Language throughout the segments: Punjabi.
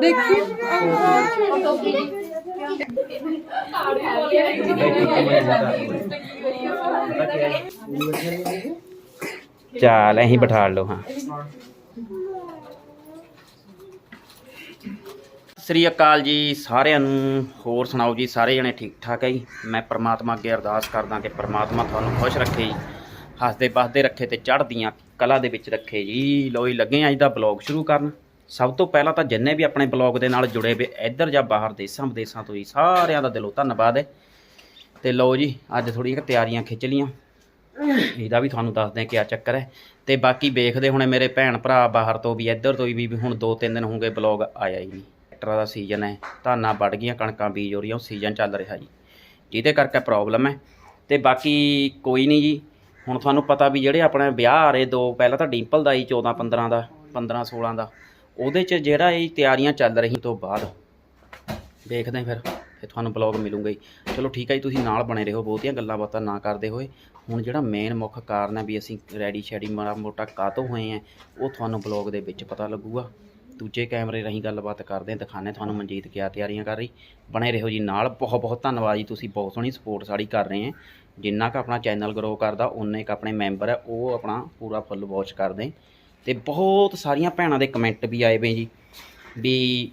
ਦੇਖੀ। ਚੱਲ, ਐਂ ਬਿਠਾ ਲਓ, ਹਾਂ। ਸ੍ਰੀ ਅਕਾਲ ਜੀ ਸਾਰਿਆਂ ਨੂੰ। ਹੋਰ ਸੁਣਾਓ ਜੀ, ਸਾਰੇ ਜਣੇ ਠੀਕ ਠਾਕ ਹੈ ਜੀ? ਮੈਂ ਪ੍ਰਮਾਤਮਾ ਅੱਗੇ ਅਰਦਾਸ ਕਰਦਾ ਕਿ ਪ੍ਰਮਾਤਮਾ ਤੁਹਾਨੂੰ ਖੁਸ਼ ਰੱਖੇ ਜੀ। ਹੱਸਦੇ ਬਸਦੇ ਰੱਖੇ ਤੇ ਚੜ੍ਹਦੀਆਂ ਕਲਾ ਦੇ ਵਿੱਚ ਰੱਖੇ ਜੀ। ਲੋ ਜੀ, ਲੱਗੇ ਅੱਜ ਦਾ ਬਲੌਗ ਸ਼ੁਰੂ ਕਰਨ। ਸਭ ਤੋਂ ਪਹਿਲਾਂ ਤਾਂ ਜਿੰਨੇ ਵੀ ਆਪਣੇ ਬਲੌਗ ਦੇ ਨਾਲ ਜੁੜੇ ਵੇ ਇੱਧਰ ਜਾਂ ਬਾਹਰ, ਦੇਸ਼ਾਂ ਵਿਦੇਸ਼ਾਂ ਤੋਂ ਹੀ ਸਾਰਿਆਂ ਦਾ ਦਿਲੋਂ ਧੰਨਵਾਦ ਹੈ। ਤੇ ਲਓ ਜੀ, ਅੱਜ ਥੋੜ੍ਹੀਆਂ ਤਿਆਰੀਆਂ ਖਿੱਚ ਲੀਆਂ ਇਹਦਾ ਵੀ ਤੁਹਾਨੂੰ ਦੱਸਦੇ ਹਾਂ ਕਿਆ ਚੱਕਰ ਹੈ। ਤੇ ਬਾਕੀ ਵੇਖਦੇ ਹੁਣੇ ਮੇਰੇ ਭੈਣ ਭਰਾ ਬਾਹਰ ਤੋਂ ਵੀ, ਇੱਧਰ ਤੋਂ ਵੀ ਵੀ ਹੁਣ 2-3 ਦਿਨ ਹੋ ਗਏ ਬਲੌਗ ਆਇਆ ਹੀ ਨਹੀਂ। ਟਰੈਕਟਰਾਂ ਦਾ ਸੀਜ਼ਨ ਹੈ, ਧਾਨਾਂ ਵੱਢ ਗਈਆਂ, ਕਣਕਾਂ ਬੀਜ ਹੋ ਰਹੀਆਂ, ਉਹ ਸੀਜ਼ਨ ਚੱਲ ਰਿਹਾ ਜੀ। ਜਿਹਦੇ ਕਰਕੇ ਪ੍ਰੋਬਲਮ ਹੈ। ਤੇ ਬਾਕੀ ਕੋਈ ਨਹੀਂ ਜੀ, ਹੁਣ ਤੁਹਾਨੂੰ ਪਤਾ ਵੀ ਜਿਹੜੇ ਆਪਣੇ ਵਿਆਹ ਆ ਰਹੇ, ਦੋ, ਪਹਿਲਾਂ ਤਾਂ ਡਿੰਪਲ ਦਾ ਹੀ 14 15 ਦਾ 15 16 ਦਾ। ਉਹਦੇ 'ਚ ਜਿਹੜਾ ਇਹ ਤਿਆਰੀਆਂ ਚੱਲ ਰਹੀ ਤੋਂ ਬਾਅਦ ਦੇਖਦੇ ਫਿਰ ਫਿਰ ਤੁਹਾਨੂੰ ਬਲੌਗ ਮਿਲੂਗਾ ਹੀ। ਚਲੋ ਠੀਕ ਹੈ ਜੀ, ਤੁਸੀਂ ਨਾਲ ਬਣੇ ਰਹੋ ਬਹੁਤੀਆਂ ਗੱਲਾਂ ਬਾਤਾਂ ਨਾ ਕਰਦੇ ਹੋਏ। ਹੁਣ ਜਿਹੜਾ ਮੇਨ ਮੁੱਖ ਕਾਰਨ ਹੈ ਵੀ ਅਸੀਂ ਰੈਡੀ ਸ਼ੈਡੀ ਮਾੜਾ ਮੋਟਾ ਕਾਤੋਂ ਹੋਏ ਆ ਉਹ ਤੁਹਾਨੂੰ ਬਲੌਗ ਦੇ ਵਿੱਚ ਪਤਾ ਲੱਗੂਗਾ। ਦੂਜੇ ਕੈਮਰੇ ਰਾਹੀਂ ਗੱਲਬਾਤ ਕਰਦੇ ਹਾਂ ਦਿਖਾਣੇ ਤੁਹਾਨੂੰ ਮਨਜੀਤ ਕਿਆ ਤਿਆਰੀਆਂ ਕਰ ਰਹੀ। ਬਣੇ ਰਹੋ ਜੀ ਨਾਲ, ਬਹੁਤ ਬਹੁਤ ਧੰਨਵਾਦ ਜੀ, ਤੁਸੀਂ ਬਹੁਤ ਸੋਹਣੀ ਸਪੋਰਟ ਸਾਡੀ ਕਰ ਰਹੇ ਆ ਜਿੰਨਾ ਕ ਆਪਣਾ ਚੈਨਲ ਗਰੋ ਕਰਦਾ ਉਨੇ ਇੱਕ ਆਪਣੇ ਮੈਂਬਰ ਹੈ, ਉਹ ਆਪਣਾ ਪੂਰਾ ਫੁੱਲ ਵਾਚ ਕਰਦੇ ਤੇ ਬਹੁਤ ਸਾਰੀਆਂ ਭੈਣਾਂ ਦੇ ਕਮੈਂਟ ਵੀ ਆਏ ਵੇ ਜੀ। ਵੀ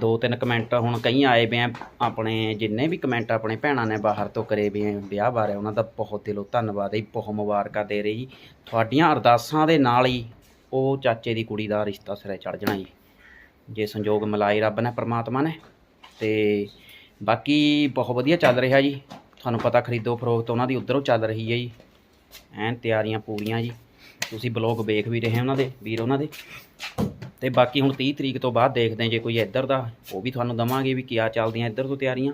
ਦੋ ਤਿੰਨ ਕਮੈਂਟ ਹੁਣ ਕਈ ਆਏ ਵੇ ਆ। ਆਪਣੇ ਜਿੰਨੇ ਵੀ ਕਮੈਂਟ ਆਪਣੇ ਭੈਣਾਂ ਨੇ ਬਾਹਰ ਤੋਂ ਕਰੇ ਵੇ ਆ ਵਿਆਹ ਬਾਰੇ ਉਹਨਾਂ ਦਾ ਬਹੁਤ ਦਿਲੋਂ ਧੰਨਵਾਦ ਹੈ ਜੀ, ਬਹੁਤ ਮੁਬਾਰਕਾਂ ਦੇ ਰਹੀ ਜੀ। ਤੁਹਾਡੀਆਂ ਅਰਦਾਸਾਂ ਦੇ ਨਾਲ ਹੀ ਉਹ ਚਾਚੇ ਦੀ ਕੁੜੀ ਦਾ ਰਿਸ਼ਤਾ ਸਿਰੇ ਚੜ ਜਾਣਾ ਜੀ। ਜੇ ਸੰਜੋਗ ਮਿਲਾਏ ਰੱਬ ਨੇ ਪਰਮਾਤਮਾ ਨੇ। ਤੇ ਬਾਕੀ ਬਹੁਤ ਵਧੀਆ ਚੱਲ ਰਿਹਾ ਜੀ। ਤੁਹਾਨੂੰ ਪਤਾ ਖਰੀਦੋ ਫਰੋਖਤ ਉਹਨਾਂ ਦੀ ਉਧਰੋਂ ਚੱਲ ਰਹੀ ਹੈ ਜੀ। ਐਨ ਤਿਆਰੀਆਂ ਪੂਰੀਆਂ ਜੀ। ਤੁਸੀਂ ਬਲੌਗ ਵੇਖ ਵੀ ਰਹੇ ਉਹਨਾਂ ਦੇ ਵੀਰ ਉਹਨਾਂ ਦੇ। ਤੇ ਬਾਕੀ ਹੁਣ 30 ਤਰੀਕ ਤੋਂ ਬਾਅਦ ਦੇਖਦੇ ਜੇ ਕੋਈ ਇੱਧਰ ਦਾ ਉਹ ਵੀ ਤੁਹਾਨੂੰ ਦਵਾਂਗੇ ਵੀ ਕਿਆ ਚੱਲਦੀਆਂ ਇੱਧਰ ਤੋਂ ਤਿਆਰੀਆਂ।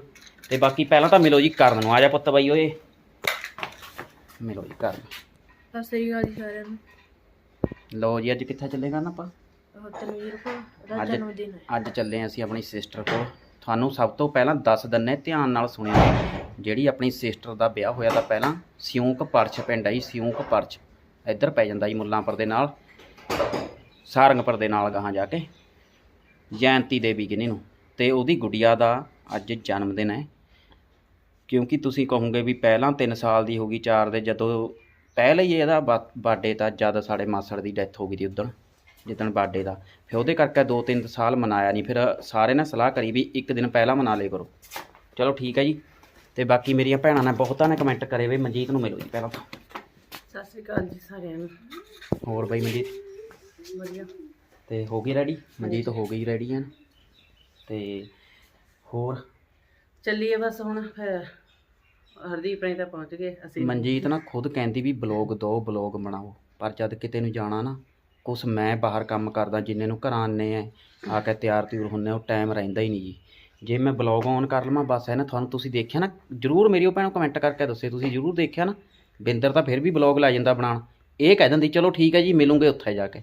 ਤੇ ਬਾਕੀ ਪਹਿਲਾਂ ਤਾਂ ਮਿਲੋ ਜੀ ਕਰਨ ਨੂੰ ਆ ਜਾ ਪੁੱਤ ਬਾਈ ਓਏ। ਮਿਲੋ ਜੀ ਕਰਨ। ਸਤਿ ਸ੍ਰੀ ਅਕਾਲ ਜੀ ਸਾਰਿਆਂ ਨੂੰ। ਲਓ ਜੀ ਅੱਜ ਕਿੱਥੇ ਚੱਲੇਗਾ ਨਾ ਆਪਾਂ? ਤਨਵੀਰ ਕੋ ਦਾ ਅੱਜ- ਜਨਮ ਦਿਨ ਹੈ। ਅੱਜ ਚੱਲੇ ਅਸੀਂ ਆਪਣੀ ਸਿਸਟਰ ਕੋਲ। ਤੁਹਾਨੂੰ ਸਭ ਤੋਂ ਪਹਿਲਾਂ ਦੱਸ ਦਿੰਨੇ ਧਿਆਨ ਨਾਲ ਸੁਣਿਆ ਜਿਹੜੀ ਆਪਣੀ ਸਿਸਟਰ ਦਾ ਵਿਆਹ ਹੋਇਆ ਤਾਂ ਪਹਿਲਾਂ ਸਿਉਂਕ ਪਰਚ ਪਿੰਡ ਆ ਜੀ ਸਿਉਂਕ ਪਰਚ ਇੱਧਰ ਪੈ ਜਾਂਦਾ ਜੀ ਮੁੱਲਾਂਪੁਰ ਦੇ ਨਾਲ, ਸਾਰੰਗਪੁਰ ਦੇ ਨਾਲ ਗਾਹਾਂ ਜਾ ਕੇ ਜੈਨਤੀ ਦੇਵੀ ਕਿਨੀ ਨੂੰ, ਤੇ ਉਹਦੀ ਗੁੱਡੀਆ ਦਾ ਅੱਜ ਜਨਮ ਦਿਨ ਹੈ। ਕਿਉਂਕਿ ਤੁਸੀਂ ਕਹੋਗੇ ਵੀ ਪਹਿਲਾਂ 3 ਸਾਲ ਦੀ ਹੋ ਗਈ 4 ਦੇ, ਜਦੋਂ ਪਹਿਲਾਂ ਹੀ ਇਹਦਾ ਬਰਥਡੇ ਤਾਂ ਜਦ ਸਾਡੇ ਮਾਸੜ ਦੀ ਡੈਥ ਹੋ ਗਈ ਸੀ ਉਦੋਂ ਜਿੱਦਣ ਬਰਥਡੇ ਦਾ। ਫਿਰ ਉਹਦੇ ਕਰਕੇ 2-3 ਸਾਲ ਮਨਾਇਆ ਨਹੀਂ, ਫਿਰ ਸਾਰੇ ਨੇ ਸਲਾਹ ਕਰੀ ਵੀ ਇੱਕ ਦਿਨ ਪਹਿਲਾਂ ਮਨਾ ਲੇ ਕਰੋ। ਚਲੋ ਠੀਕ ਹੈ ਜੀ, ਤੇ ਬਾਕੀ ਮੇਰੀਆਂ ਭੈਣਾਂ ਨੇ ਬਹੁਤਾਂ ਨੇ ਕਮੈਂਟ ਕਰੇ ਵੀ ਮਨਜੀਤ ਨੂੰ ਮਿਲੋ ਜੀ ਪਹਿਲਾਂ ਤਾਂ। ਸਤਿ ਸ੍ਰੀ ਅਕਾਲ ਜੀ ਸਾਰਿਆਂ ਨੂੰ। ਹੋਰ ਬਈ ਮਨਜੀਤ? ਵਧੀਆ। ਤੇ ਹੋ ਗਈ ਰੈਡੀ ਮਨਜੀਤ ਹੋ ਗਈ ਰੈਡੀ ਹੈ ਤੇ ਹੋਰ? ਚੱਲੀਏ ਬਸ ਹੁਣ ਫਿਰ। ਹਰਦੀਪ ਨੇ ਤਾਂ ਪਹੁੰਚ ਗਏ ਅਸੀਂ ਮਨਜੀਤ ਨਾ ਖੁਦ ਕਹਿੰਦੀ ਵੀ ਬਲੌਗ ਦੋ ਬਲੌਗ ਬਣਾਓ। ਪਰ ਜਦ ਕਿਤੇ ਨੂੰ ਜਾਣਾ ਨਾ ਕੁਛ ਮੈਂ ਬਾਹਰ ਕੰਮ ਕਰਦਾ ਜਿੰਨੇ ਨੂੰ ਘਰਾਂ ਆਨੇ ਆ ਆ ਕੇ ਤਿਆਰ ਤਿਉਰ ਹੁੰਨੇ ਉਹ ਟਾਈਮ ਰਹਿੰਦਾ ਹੀ ਨਹੀਂ ਜੀ। ਜੇ ਮੈਂ ਬਲੌਗ ਔਨ ਕਰ ਲਵਾਂ ਬਸ ਹੈ ਨਾ ਤੁਹਾਨੂੰ ਤੁਸੀਂ ਦੇਖਿਆ ਨਾ ਜਰੂਰ ਮੇਰੀ ਉਹ ਭੈਣੋਂ ਕਮੈਂਟ ਕਰਕੇ ਦੱਸੇ ਤੁਸੀਂ ਜਰੂਰ ਦੇਖਿਆ ਨਾ। ਬਿੰਦਰ ਤਾਂ ਫਿਰ ਵੀ ਬਲੌਗ ਲੈ ਜਾਂਦਾ ਬਣਾਉਣ। ਇਹ ਕਹਿ ਦਿੰਦੀ ਚਲੋ ਠੀਕ ਹੈ ਜੀ ਮਿਲੂਗੇ ਉੱਥੇ ਜਾ ਕੇ।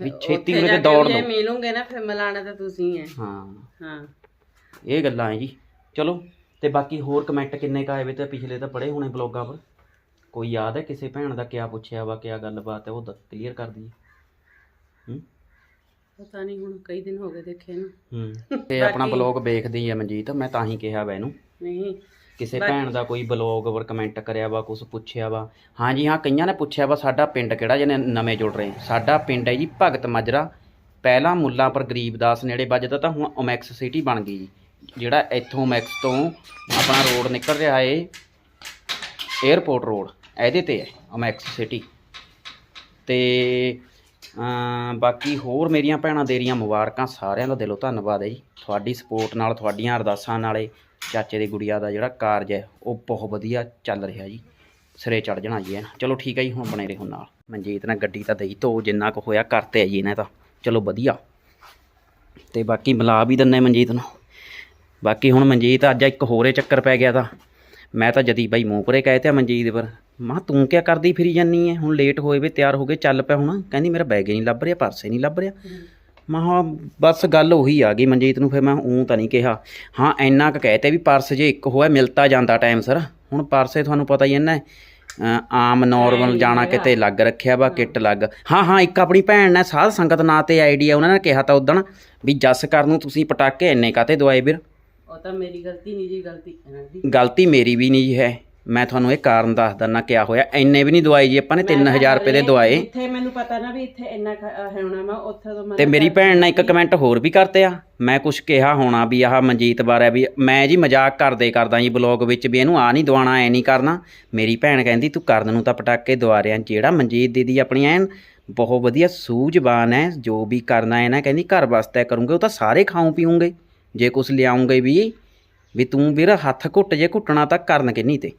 ਵੀ ਛੇਤੀ ਉਰੇ ਤੇ ਦੌੜ ਜੇ ਲਓ। ਮਿਲੂਗੇ ਨਾ ਫਿਰ ਮਿਲਾਣਾ ਤਾਂ ਤੁਸੀਂ ਹੈ ਹਾਂ। ਹਾਂ। ਇਹ ਗੱਲਾਂ ਹੈ ਜੀ। ਚਲੋ ਤੇ ਬਾਕੀ ਹੋਰ ਕਮੈਂਟ ਕਿੰਨੇ ਕਾ ਆਏ ਵੇ ਤੇ ਪਿਛਲੇ ਤਾਂ ਪੜੇ ਹੋਣੇ ਬਲੌਗਾਂ ਪਰ। ਕੋਈ ਯਾਦ ਹੈ ਕਿਸੇ ਭੈਣ ਦਾ ਕਿਆ ਪੁੱਛਿਆ ਵਾ ਕਿਆ ਗੱਲਬਾਤ ਹੈ ਉਹ ਕਲੀਅਰ ਕਰ ਦਈਏ। ਹੂੰ? ਪਤਾ ਨਹੀਂ ਹੁਣ ਕਈ ਦਿਨ ਹੋ ਗਏ ਦੇਖੇ ਨੂੰ। ਹੂੰ। ਤੇ ਆਪਣਾ ਬਲੌਗ ਵੇਖਦੀ ਹੈ ਮਨਜੀਤ ਮੈਂ ਤਾਂ ਹੀ ਕਿਹਾ ਵਾ ਇਹਨੂੰ। ਨਹੀਂ ਕਿਸੇ ਭੈਣ ਦਾ ਕੋਈ ਬਲੌਗ ਪਰ ਕਮੈਂਟ ਕਰਿਆ ਵਾ ਕੁਝ ਪੁੱਛਿਆ ਵਾ। ਹਾਂਜੀ ਹਾਂ ਕਈਆਂ ਨੇ ਪੁੱਛਿਆ ਵਾ ਸਾਡਾ ਪਿੰਡ ਕਿਹੜਾ ਜਿਹਨੇ ਨਵੇਂ ਜੁੜ ਰਹੇ? ਸਾਡਾ ਪਿੰਡ ਹੈ ਜੀ ਭਗਤ ਮਾਜਰਾ। ਪਹਿਲਾਂ ਮੁੱਲਾਂਪੁਰ ਗਰੀਬਦਾਸ ਨੇੜੇ ਵੱਜਦਾ ਤਾਂ ਹੁਣ ਓਮੈਕਸ ਸਿਟੀ ਬਣ ਗਈ ਜੀ। ਜਿਹੜਾ ਇੱਥੋਂ ਮੈਕਸ ਤੋਂ ਆਪਣਾ ਰੋਡ ਨਿਕਲ ਰਿਹਾ ਏ 에ਅਰਪੋਰਟ ਰੋਡ ਇਹਦੇ ਤੇ ਹੈ ਓਮੈਕਸ ਸਿਟੀ। ਤੇ ਬਾਕੀ ਹੋਰ ਮੇਰੀਆਂ ਭੈਣਾਂ ਦੇਰੀਆਂ ਮੁਬਾਰਕਾਂ ਸਾਰਿਆਂ ਦਾ ਦਿਲੋਂ ਧੰਨਵਾਦ ਹੈ ਜੀ। ਤੁਹਾਡੀ ਸਪੋਰਟ ਨਾਲ ਤੁਹਾਡੀਆਂ ਅਰਦਾਸਾਂ ਨਾਲੇ ਚਾਚੇ ਦੀ ਗੁੜੀਆ ਦਾ ਜਿਹੜਾ ਕਾਰਜ ਹੈ, ਉਹ ਬਹੁਤ ਵਧੀਆ ਚੱਲ ਰਿਹਾ ਜੀ। ਸਿਰੇ ਚੜ ਜਾਣਾ ਜੀ ਇਹ ਚਲੋ ਠੀਕ ਹੈ ਜੀ, ਹੁਣ ਬਣੇ ਰਹੋ ਨਾਲ। ਮਨਜੀਤ ਨੇ ਗੱਡੀ ਤਾਂ ਦੇਈ ਧੋ, ਜਿੰਨਾ ਕੁ ਹੋਇਆ ਕਰਤੇ ਜੀ ਇਹਨੇ ਤਾਂ। ਚਲੋ ਵਧੀਆ। ਤੇ ਬਾਕੀ ਮਿਲਾ ਵੀ ਦਿੰਨੇ ਮਨਜੀਤ ਨੂੰ। ਬਾਕੀ ਹੁਣ ਮਨਜੀਤ ਅੱਜ ਇੱਕ ਹੋਰੇ ਚੱਕਰ ਪੈ ਗਿਆ ਤਾਂ। ਮੈਂ ਤਾਂ ਜਦੀ ਬਾਈ ਮੂੰਹ ਪਰੇ ਕਹਿ ਤਿਆ ਮਨਜੀਤ ਪਰ। ਮਾਂ ਤੂੰ ਕਿਆ ਕਰਦੀ ਫਿਰੀ ਜਾਨੀ ਐ? ਹੁਣ ਲੇਟ ਹੋਏ ਵੇ, ਤਿਆਰ ਹੋ ਗਏ ਚੱਲ ਪਿਆ ਹੁਣ। ਕਹਿੰਦੀ, ਮੇਰਾ ਬੈਗ ਹੀ ਨਹੀਂ ਲੱਭ ਰਿਹਾ ਪਰਸ ਹੀ ਨਹੀਂ ਲੱਭ ਰਿਹਾ। ਮਹਾ ਬਸ ਗੱਲ ਉਹੀ ਆ ਗਈ ਮਨਜੀਤ ਨੂੰ ਫਿਰ ਮੈਂ ਉਂ ਤਾਂ ਨਹੀਂ ਕਿਹਾ। ਹਾਂ ਇੰਨਾ ਕੁ ਕਹਿ ਤੇ ਵੀ ਪਰਸ ਜੇ ਇੱਕ ਹੋਇਆ ਮਿਲਤਾ ਜਾਂਦਾ ਟਾਈਮ ਸਰ ਹੁਣ ਪਰਸੇ ਤੁਹਾਨੂੰ ਪਤਾ ਹੀ ਐ ਨਾ ਅ, ਆਮ ਨਾਰਮਲ ਜਾਣਾ ਕਿਤੇ ਲੱਗ ਰੱਖਿਆ ਵਾ ਕਿੱਟ ਲੱਗ। ਹਾਂ ਹਾਂ ਇੱਕ ਆਪਣੀ ਭੈਣ ਨੇ ਸਾਧ ਸੰਗਤ ਨਾਂ ਤੇ ਆਈਡੀਆ ਉਹਨਾਂ ਨੇ ਕਿਹਾ ਤਾਂ ਉਦਣ ਵੀ ਜੱਸ ਕਰ ਨੂੰ ਤੁਸੀਂ ਪਟਾਕੇ ਇੰਨੇ ਕਾਤੇ ਦਵਾਏ ਵੀਰ? ਉਹ ਤਾਂ ਮੇਰੀ ਗਲਤੀ ਨਹੀਂ ਜੀ ਗਲਤੀ। ਇਹਨਾਂ ਦੀ ਗਲਤੀ ਮੇਰੀ ਵੀ ਨਹੀਂ ਹੈ। ਮੈਂ ਤੁਹਾਨੂੰ ਇਹ ਕਾਰਨ ਦੱਸ ਦਿੰਦਾ ਕਿਆ ਹੋਇਆ। ਇੰਨੇ ਵੀ ਨਹੀਂ ਦਵਾਏ ਜੀ ਆਪਾਂ ਨੇ 3000 ਰੁਪਏ ਦੇ ਦਵਾਏ। ਇੱਥੇ ਮੈਨੂੰ ਪਤਾ ਨਾ ਵੀ ਇੱਥੇ ਇੰਨਾ ਖ- ਅਹ ਹੋਣਾ ਮੈਂ ਉੱਥੇ ਤੋਂ ਮੈਂ ਤੇ ਮੇਰੀ ਭੈਣ ਨੇ ਇੱਕ ਕਮੈਂਟ ਹੋਰ ਵੀ ਕਰਤੇ ਆ। ਮੈਂ ਕੁਝ ਕਿਹਾ ਹੋਣਾ ਵੀ ਆਹ ਮਨਜੀਤ ਬਾਰੇ ਵੀ ਮੈਂ ਜੀ ਮਜ਼ਾਕ ਕਰਦੇ ਕਰਦਾ ਜੀ ਬਲੌਗ ਵਿੱਚ ਵੀ ਇਹਨੂੰ ਆ ਨਹੀਂ ਦਵਾਣਾ ਐ ਨਹੀਂ ਕਰਨਾ। ਮੇਰੀ ਭੈਣ ਕਹਿੰਦੀ ਤੂੰ ਕਰਨ ਨੂੰ ਤਾਂ ਪਟਾਕੇ ਦਵਾ ਰਿਆ ਜਿਹੜਾ ਮਨਜੀਤ ਦੀਦੀ ਆਪਣੀ ਐਨ ਬਹੁਤ ਵਧੀਆ ਸੂਝਵਾਨ ਹੈ ਜੋ ਵੀ ਕਰਨਾ ਹੈ ਨਾ ਕਹਿੰਦੀ ਘਰ ਵਾਸਤੇ ਕਰੂੰਗੇ ਉਹ ਤਾਂ ਸਾਰੇ ਖਾਉਂ ਪੀਉਂਗੇ ਜੇ ਕੁਝ ਲਿਆਉਂਗੇ ਵੀ ਵੀ ਤੂੰ ਵੀਰ ਹੱਥ ਘੁੱਟ ਜੇ ਘੁੱਟਣਾ ਤਾਂ ਕਰਨ ਕਿੰਨੀ ਤੇ?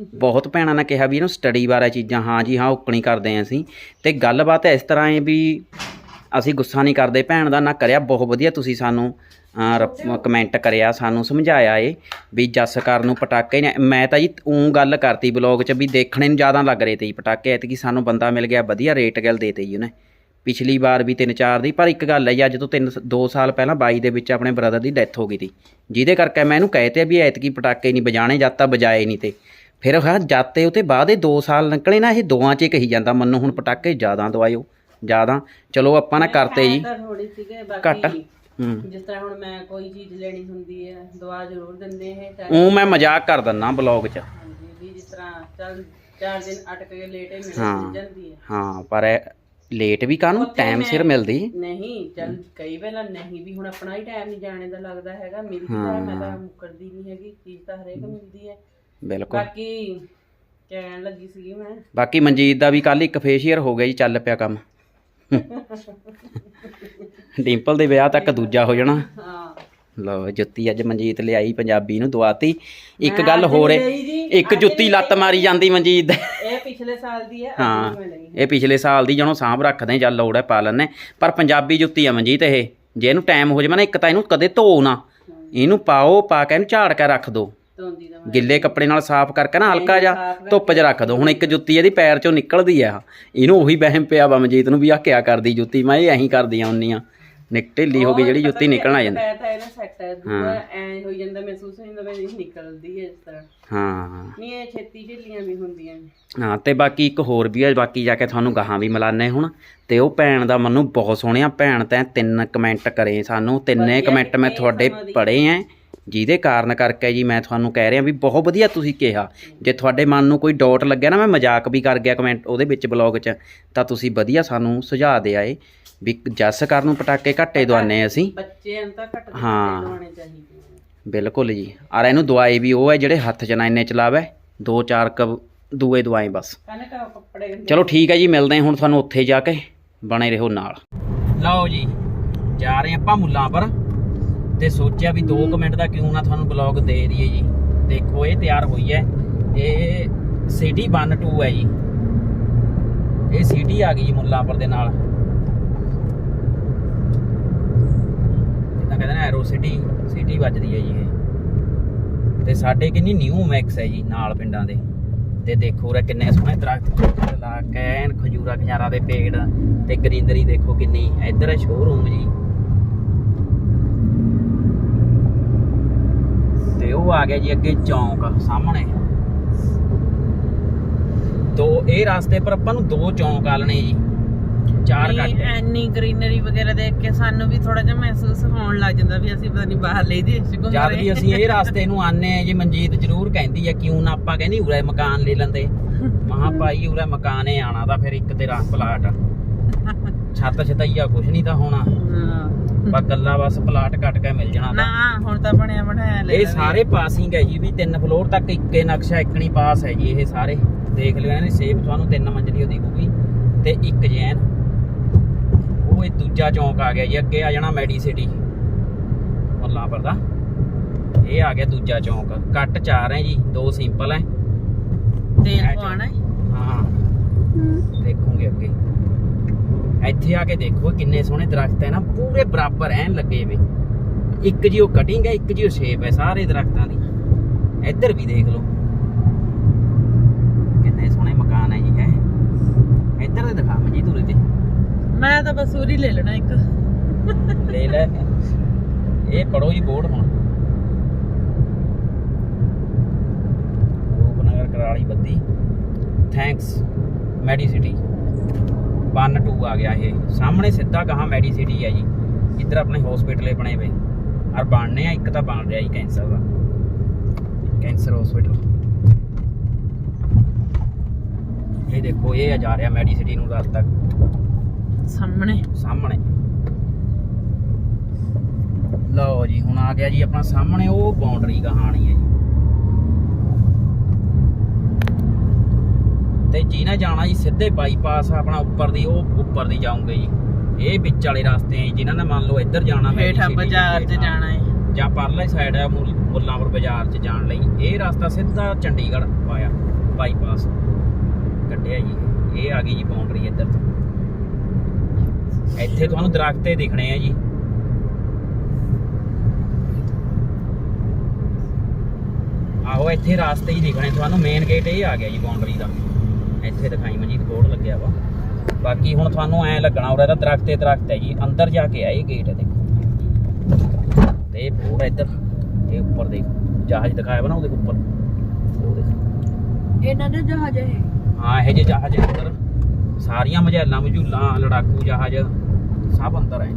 ਬਹੁਤ ਭੈਣਾਂ ਨੇ ਕਿਹਾ ਵੀ ਇਹਨੂੰ ਸਟੱਡੀ ਬਾਰੇ ਚੀਜ਼ਾਂ, ਹਾਂ ਜੀ, ਹਾਂ, ਉਕਣੀ ਕਰਦੇ ਆਂ ਅਸੀਂ। ਤੇ ਗੱਲਬਾਤ ਇਸ ਤਰ੍ਹਾਂ ਹੈ ਵੀ ਅਸੀਂ ਗੁੱਸਾ ਨਹੀਂ ਕਰਦੇ, ਭੈਣ ਦਾ ਨਾ ਕਰਿਆ, ਬਹੁਤ ਵਧੀਆ ਤੁਸੀਂ ਸਾਨੂੰ ਕਮੈਂਟ ਕਰਿਆ, ਸਾਨੂੰ ਸਮਝਾਇਆ ਏ ਵੀ ਜੱਸ ਕਰ ਨੂੰ ਪਟਾਕੇ ਨੇ। ਮੈਂ ਤਾਂ ਜੀ ਉਂ ਗੱਲ ਕਰਤੀ ਬਲੌਗ 'ਚ ਵੀ ਦੇਖਣੇ ਨੂੰ ਜ਼ਿਆਦਾ ਲੱਗ ਰਹੇ ਤੇ ਜੀ ਪਟਾਕੇ, ਐਤਕੀ ਸਾਨੂੰ ਬੰਦਾ ਮਿਲ ਗਿਆ, ਵਧੀਆ ਰੇਟ ਗੱਲ ਦੇਤੇ ਜੀ ਉਹਨੇ। ਪਿਛਲੀ ਵਾਰ ਵੀ 3-4 ਦੀ, ਪਰ ਇੱਕ ਗੱਲ ਹੈ ਜੀ, ਅੱਜ ਤੋਂ 3 2 ਸਾਲ ਪਹਿਲਾਂ 22 ਦੇ ਵਿੱਚ ਆਪਣੇ ਬ੍ਰਦਰ ਦੀ ਡੈਥ ਹੋ ਗਈ ਸੀ ਜਿਹਦੇ ਕਰਕੇ ਮੈਂ ਇਹਨੂੰ ਕਹਿ ਤੇ ਵੀ ਐਤਕੀ ਪਟਾਕੇ ਨਹੀਂ ਵਜਾਣੇ ਜਦ ਤਾਂ ਵਜਾਏ ਨਹੀਂ ਤੇ। ਫਿਰ ਹਾਂ ਜਾਤੇ ਉਤੇ ਬਾਅਦ ਇਹ 2 ਸਾਲ ਨਿਕਲੇ ਨਾ ਇਹ ਦੋਆਂ 'ਚ ਹੀ ਕਹੀ ਜਾਂਦਾ ਮੰਨੋ ਹੁਣ ਪਟਾਕੇ ਜ਼ਿਆਦਾ ਦਵਾਇਓ ਜ਼ਿਆਦਾ। ਚਲੋ ਆਪਾਂ ਨਾ ਕਰਤੇ ਜੀ। ਥੋੜੀ ਸੀਗੇ ਘੱਟ। ਬਾਕੀ ਹੂੰ। ਜਿਸ ਤਰ੍ਹਾਂ ਹੁਣ ਮੈਂ ਕੋਈ ਚੀਜ਼ ਲੈਣੀ ਹੁੰਦੀ ਹੈ ਦਵਾ ਜ਼ਰੂਰ ਦਿੰਦੇ ਇਹ ਤਾਂ। ਉਹ ਮੈਂ ਮਜ਼ਾਕ ਕਰ ਦਿੰਦਾ ਬਲੌਗ 'ਚ। ਹਾਂਜੀ ਵੀ ਜਿਸ ਤਰ੍ਹਾਂ ਚੱਲ ਚਾਰ ਦਿਨ ਅਟਕ ਕੇ ਲੇਟੇ ਮਿਲ ਹਾਂ। ਜਾਂਦੀ ਹੈ। ਹਾਂ ਪਰ ਲੇਟ ਵੀ ਕਾਹਨੂੰ? ਟਾਈਮ ਸਿਰ ਮਿਲਦੀ। ਨਹੀਂ ਚੱਲ ਕਈ ਵੇਲਾ ਨਹੀਂ ਵੀ ਹੁਣ ਆਪਣਾ ਹੀ ਟਾਈਮ ਨਹੀਂ ਜਾਣੇ ਦਾ ਲੱਗਦਾ ਹੈਗਾ ਮੇਰੀ ਤਾਂ ਮੈਂ ਤਾਂ ਮੁਕਰਦੀ ਨਹੀਂ ਹੈਗੀ ਚੀਜ਼ ਤਾਂ ਹਰੇਕ ਮਿਲਦੀ ਹੈ। ਬਿਲਕੁਲ। ਬਾਕੀ ਕਹਿਣ ਲੱਗੀ ਸੀਗੀ ਮੈਂ। ਬਾਕੀ ਮਨਜੀਤ ਦਾ ਵੀ ਕੱਲ ਇੱਕ ਫੇਸ਼ੀਅਰ ਹੋ ਗਿਆ ਜੀ ਚੱਲ ਪਿਆ ਕੰਮ। ਡਿੰਪਲ ਦੇ ਵਿਆਹ ਤੱਕ ਦੂਜਾ ਹੋ ਜਾਣਾ। ਹਾਂ। ਲਓ ਜੁੱਤੀ ਅੱਜ ਮਨਜੀਤ ਲਿਆਈ ਪੰਜਾਬੀ ਨੂੰ ਦਵਾਤੀ। ਇੱਕ ਗੱਲ ਹੋਰ ਏ ਜੀ ਇੱਕ ਜੁੱਤੀ ਲੱਤ ਮਾਰੀ ਜਾਂਦੀ ਮਨਜੀਤ ਦੇ। ਇਹ ਪਿਛਲੇ ਸਾਲ ਦੀ ਹੈ ਹਾਂ ਇਹ ਪਿਛਲੇ ਸਾਲ ਦੀ ਜਦੋਂ ਸਾਂਭ ਰੱਖਦੇ ਚੱਲ ਲੋੜ ਹੈ ਪਾ ਲੈਣੇ ਪਰ ਪੰਜਾਬੀ ਜੁੱਤੀ ਆ ਮਨਜੀਤ ਇਹ। ਜੇ ਇਹਨੂੰ ਟਾਈਮ ਹੋ ਜਾਵੇ ਨਾ ਇੱਕ ਤਾਂ ਇਹਨੂੰ ਕਦੇ ਧੋ ਨਾ। ਇਹਨੂੰ ਪਾਓ ਪਾ ਕੇ ਇਹਨੂੰ ਝਾੜ ਕੇ ਰੱਖ ਦਿਓ ਧੋਂਦੀ ਦਾ ਮੈਂ। ਗਿੱਲੇ ਕੱਪੜੇ ਨਾਲ ਸਾਫ਼ ਕਰਕੇ ਨਾ ਹਲਕਾ ਜਿਹਾ ਧੁੱਪ 'ਚ ਰੱਖ ਦੋ। ਹੁਣ ਇੱਕ ਜੁੱਤੀ ਇਹਦੀ ਪੈਰ 'ਚੋਂ ਨਿਕਲਦੀ ਆ। ਇਹਨੂੰ ਉਹੀ ਵਹਿਮ ਪਿਆ ਵਾ ਮਨਜੀਤ ਨੂੰ ਵੀ ਆ ਕਿਆ ਕਰਦੀ ਜੁੱਤੀ? ਮੈਂ ਇਹ ਐਂ ਕਰਦੀ ਆ ਹੁੰਨੀ ਆ। ਨਿਕ ਢਿੱਲੀ ਹੋ ਗਈ ਜਿਹੜੀ ਜੁੱਤੀ ਨਿਕਲਣ ਆ ਜਾਂਦੀ। ਪੈਰ ਤਾਂ ਇਹਦਾ ਸੈੱਟ ਹੈ ਦੂਆ ਐ ਹੋ ਜਾਂਦਾ ਮਹਿਸੂਸ ਹੋ ਜਾਂਦਾ ਵੀ ਇਹ ਨਿਕਲਦੀ ਹੈ ਇਸ ਤਰ੍ਹਾਂ। ਹਾਂ। ਨਹੀਂ ਇਹ ਛੇਤੀ ਢਿੱਲੀਆਂ ਵੀ ਹੁੰਦੀਆਂ ਨੇ। ਹਾਂ ਤੇ ਬਾਕੀ ਇੱਕ ਹੋਰ ਵੀ ਹੈ ਬਾਕੀ ਜਾ ਕੇ ਤੁਹਾਨੂੰ ਗਾਹਾਂ ਵੀ ਮਿਲਾਨੇ ਹੁਣ। ਤੇ ਉਹ ਭੈਣ ਦਾ ਮੈਨੂੰ ਬਹੁਤ ਸੋਹਣਿਆ ਭੈਣ ਤੈਂ ਤਿੰਨ ਕਮੈਂਟ ਕਰੇ ਸਾਨੂੰ। ਤਿੰਨੇ ਕਮੈਂਟ ਮੈਂ ਤੁਹਾਡੇ ਪੜ੍ਹੇ ਐ। ਜਿਹਦੇ ਕਾਰਨ ਕਰਕੇ ਜੀ ਮੈਂ ਤੁਹਾਨੂੰ ਕਹਿ ਰਿਹਾ ਵੀ ਬਹੁਤ ਵਧੀਆ ਤੁਸੀਂ ਕਿਹਾ। ਜੇ ਤੁਹਾਡੇ ਮਨ ਨੂੰ ਕੋਈ ਡਾਊਟ ਲੱਗਿਆ ਨਾ ਮੈਂ ਮਜ਼ਾਕ ਵੀ ਕਰ ਗਿਆ ਕਮੈਂਟ ਉਹਦੇ ਵਿੱਚ ਬਲੌਗ 'ਚ ਤਾਂ ਤੁਸੀਂ ਵਧੀਆ ਸਾਨੂੰ ਸੁਝਾਅ ਦੇ ਆਏ ਵੀ ਜੱਸ ਕਰ ਨੂੰ ਪਟਾਕੇ ਘੱਟੇ ਦਵਾਨੇ ਅਸੀਂ। ਬੱਚੇ ਨੂੰ ਤਾਂ ਘੱਟ ਦੇ ਹਾਂ। ਚਾਹੀਦੇ। ਬਿਲਕੁਲ ਜੀ। ਔਰ ਇਹਨੂੰ ਦਵਾਈ ਵੀ ਉਹ ਹੈ ਜਿਹੜੇ ਹੱਥ 'ਚ ਨਾ ਇੰਨੇ ਚਲਾਵੇ ਦੋ ਚਾਰ ਕ ਦੂਏ ਦਵਾਈ ਬਸ। ਚਲੋ ਠੀਕ ਹੈ ਜੀ ਮਿਲਦੇ ਹਾਂ ਹੁਣ ਤੁਹਾਨੂੰ ਉੱਥੇ ਜਾ ਕੇ। ਬਣੇ ਰਹੋ ਨਾਲ। ਲਓ ਜੀ ਜਾ ਰਹੇ ਆਪਾਂ ਮੁੱਲਾਂ ਪਰ। ਤੇ ਸੋਚਿਆ ਵੀ 2 ਮਿੰਟ ਦਾ ਕਿਉਂ ਨਾ ਤੁਹਾਨੂੰ ਬਲੌਗ ਦੇ ਦਈਏ ਜੀ। ਦੇਖੋ, ਇਹ ਤਿਆਰ ਹੋਈ ਹੈ। ਇਹ ਸਿਟੀ 1 2 ਹੈ ਜੀ। ਇਹ ਸਿਟੀ ਆ ਗਈ ਜੀ ਮੁੱਲਾਂਪੁਰ ਦੇ ਨਾਲ। ਜਿੱਦਾਂ ਕਹਿੰਦੇ ਨੇ ਐਰੋ ਸਿਟੀ ਸਿਟੀ ਵੱਜਦੀ ਹੈ ਜੀ ਇਹ। ਤੇ ਸਾਡੇ ਕਿੰਨੀ ਨਿਊ ਮੈਕਸ ਹੈ ਜੀ ਨਾਲ ਪਿੰਡਾਂ ਦੇ। ਤੇ ਦੇਖੋ ਰੇ ਕਿੰਨੇ ਸੋਹਣੇ ਦਰਖਤ ਲਾ ਕੇ ਖਜੂਰਾ ਖਜਾਰਾ ਦੇ ਪੇੜ ਤੇ ਗ੍ਰੀਨਰੀ ਦੇਖੋ ਕਿੰਨੀ, ਇੱਧਰ ਹੈ ਸ਼ੋਰੂਮ ਜੀ। ਉਹ ਆ ਗਿਆ ਜੀ ਅੱਗੇ ਚੌਂਕ ਸਾਹਮਣੇ। ਦੋ ਇਹ ਰਸਤੇ ਪਰ ਆਪਾਂ ਨੂੰ ਦੋ ਚੌਂਕ ਆਲਣੇ ਜੀ। ਚਾਰ ਘੱਟ। ਐਨੀ ਗ੍ਰੀਨਰੀ ਵਗੈਰਾ ਦੇਖ ਕੇ ਸਾਨੂੰ ਵੀ ਥੋੜਾ ਜਿਹਾ ਮਹਿਸੂਸ ਹੋਣ ਲੱਗ ਜਾਂਦਾ ਵੀ ਅਸੀਂ ਪਤਾ ਨਹੀਂ ਬਾਹਰ ਲਈ ਦੀ ਘੁੰਮ ਜਦ ਵੀ ਅਸੀਂ ਇਹ ਰਸਤੇ ਨੂੰ ਆਨੇ ਆ ਜੀ ਮਨਜੀਤ ਜ਼ਰੂਰ ਕਹਿੰਦੀ ਆ ਕਿਉਂ ਨਾ ਆਪਾਂ ਕਹਿੰਦੀ ਉਰੇ ਮਕਾਨ ਲੈ ਲੈਂਦੇ। ਮਹਾ ਭਾਈ ਉਰੇ ਮਕਾਨੇ ਆਣਾ ਤਾਂ ਫਿਰ ਇੱਕ ਤੇਰਾ ਪਲਾਟ। ਛੱਤ ਛਤਈਆ ਕੁਛ ਨਹੀਂ ਤਾਂ ਹੋਣਾ। ਹਾਂ। ਬਸ ਗੱਲਾਂ ਬਸ ਪਲਾਟ ਕੱਟ ਕੇ ਮਿਲ ਜਾਣਾ ਨਾ ਤਾਂ ਹੁਣ ਤਾਂ ਬਣਿਆ ਬਣਾਇਆ ਲੈ ਇਹ। ਸਾਰੇ ਪਾਸਿੰਗ ਹੈ ਜੀ ਵੀ ਤਿੰਨ ਫਲੋਰ ਤੱਕ ਇੱਕੇ ਨਕਸ਼ਾ ਇੱਕਣੀ ਪਾਸ ਹੈ ਜੀ ਇਹ ਸਾਰੇ। ਦੇਖ ਲਿਓ ਇਹਨੇ ਸੇਫ ਤੁਹਾਨੂੰ ਤਿੰਨ ਮੰਜ਼ਲੀ ਉਹ ਦਿਖੂਗੀ। ਤੇ ਇੱਕ ਜੈਨ। ਉਹ ਇਹ ਦੂਜਾ ਚੌਂਕ ਆ ਗਿਆ ਜੀ ਅੱਗੇ ਆ ਜਾਣਾ ਮੈਡੀ ਸਿਟੀ। ਮੁੱਲਾਂਪੁਰ ਦਾ ਇਹ ਆ ਗਿਆ ਦੂਜਾ ਚੌਂਕ। ਕੱਟ ਚਾਰ ਹੈ ਜੀ ਦੋ ਸਿੰਪਲ ਹੈ। ਤੇਲ ਪਵਾਣਾ ਹੈ। ਹਾਂ। ਦੇਖੋਗੇ ਅੱਗੇ। ਇੱਥੇ ਆ ਕੇ ਦੇਖੋ ਕਿੰਨੇ ਸੋਹਣੇ ਦਰਖਤ ਹੈ ਨਾ ਪੂਰੇ ਬਰਾਬਰ ਐਨ ਲੱਗੇ ਵੇ। ਇੱਕ ਜੀ ਉਹ ਕਟਿੰਗ ਹੈ ਇੱਕ ਜੀ ਉਹ ਸ਼ੇਪ ਹੈ ਸਾਰੇ ਦਰਖਤਾਂ ਦੀ। ਇੱਧਰ ਵੀ ਦੇਖ ਲਓ। ਕਿੰਨੇ ਸੋਹਣੇ ਮਕਾਨ ਹੈ ਜੀ ਹੈ? ਇੱਧਰ ਦੇ ਦਿਖਾ ਮਜੀ ਦੂਰੇ ਤੇ। ਮੈਂ ਤਾਂ ਬਸ ਉਰੀ ਲੈ ਲੈਣਾ ਇੱਕ। ਲੈ ਲੈ। ਇਹ ਪੜੋ ਜੀ ਬੋਰਡ ਹੁਣ। ਰੂਪਨਗਰ ਕਰਾਲੀ ਬੱਦੀ। ਥੈਂਕਸ ਮੈਡੀਸਿਟੀ 1 2 ਆ ਗਿਆ ਇਹ। ਸਾਹਮਣੇ ਸਿੱਧਾ ਕਹਾ ਮੈਡੀਸਿਟੀ ਹੈ ਜੀ। ਇੱਧਰ ਆਪਣੇ ਹਸਪੀਟਲੇ ਬਣੇ ਵੇ ਔਰ ਬਣਨੇ ਆ ਇੱਕ ਤਾਂ ਬਣ ਰਿਹਾ ਜੀ ਕੈਂਸਰ ਦਾ। ਕੈਂਸਰ ਹਸਪੀਟਲ ਇਹ ਦੇਖੋ ਇਹ ਆ ਜਾ ਰਿਹਾ ਮੈਡੀਸਿਟੀ ਨੂੰ ਰਸਤਾ ਸਾਹਮਣੇ। ਸਾਹਮਣੇ। ਲਓ ਜੀ ਹੁਣ ਆ ਗਿਆ ਜੀ ਆਪਣਾ ਸਾਹਮਣੇ ਉਹ ਬਾਉਂਡਰੀ ਕਹਾਣੀ ਹੈ ਜੀ। ਤੇ ਜਿਹਨੇ ਜਾਣਾ ਜੀ ਸਿੱਧੇ ਬਾਈਪਾਸ ਆਪਣਾ ਉੱਪਰ ਦੀ ਉਹ ਉੱਪਰ ਦੀ ਜਾਉਂਗੇ ਜੀ। ਇਹ ਵਿੱਚ ਵਾਲੇ ਰਸਤੇ ਆ ਜੀ, ਜਿਨ੍ਹਾਂ ਨੇ ਮੰਨ ਲਓ ਇੱਧਰ ਜਾਣਾ ਹੇਠਾਂ Medicity ਬਾਜ਼ਾਰ 'ਚ ਹੇਠਾਂ। ਜਾਣਾ ਹੈ। ਜਾਂ ਪਰਲੇ ਸਾਈਡ ਹੈ ਮੁੱਲ- ਮੁੱਲਾਂਪੁਰ ਬਾਜ਼ਾਰ 'ਚ ਜਾਣ ਲਈ। ਇਹ ਰਸਤਾ ਸਿੱਧਾ ਚੰਡੀਗੜ੍ਹ ਪਾਇਆ ਬਾਈਪਾਸ ਕੱਢਿਆ ਜੀ ਇਹ। ਆ ਗਈ ਜੀ ਬਾਉਂਡਰੀ ਇੱਧਰ ਤੋਂ। ਇੱਥੇ ਤੁਹਾਨੂੰ ਦਰਖਤੇ ਦਿਖਣੇ ਆ ਜੀ। ਆਹੋ ਇੱਥੇ ਰਾਸਤੇ ਹੀ ਦਿਖਣੇ। ਤੁਹਾਨੂੰ ਮੇਨ ਗੇਟ ਇਹ ਆ ਗਿਆ ਜੀ ਬਾਉਂਡਰੀ ਦਾ। ਇੱਥੇ ਦਿਖਾਈ ਮਜੀਦ ਬੋਰਡ ਲੱਗਿਆ ਵਾ। ਬਾਕੀ ਹੁਣ ਤੁਹਾਨੂੰ ਐ ਲੱਗਣਾ ਉਹਦਾ ਤਾਂ ਦਰਖਤੇ ਦਰਖਤ ਹੈ ਜੀ ਅੰਦਰ ਜਾ ਕੇ ਆ ਇਹ ਗੇਟ ਦੇਖੋ ਤੇ ਇਹ ਬੋਰਡ ਇੱਧਰ ਇਹ ਉੱਪਰ ਦੇਖ ਜਹਾਜ਼ ਦਿਖਾਇਆ ਵਾ ਨਾ ਉਹਦੇ ਉੱਪਰ। ਉਹ ਦੇਖ। ਇਹਨਾਂ ਦੇ ਜਹਾਜ਼ ਹੈ ਹਾਂ ਇਹ ਜੇ ਜਹਾਜ਼ ਅੰਦਰ। ਸਾਰੀਆਂ ਮਝੈਲਾਂ ਮਝੂਲਾਂ ਲੜਾਕੂ ਜਹਾਜ਼ ਸਭ ਅੰਦਰ ਹੈ।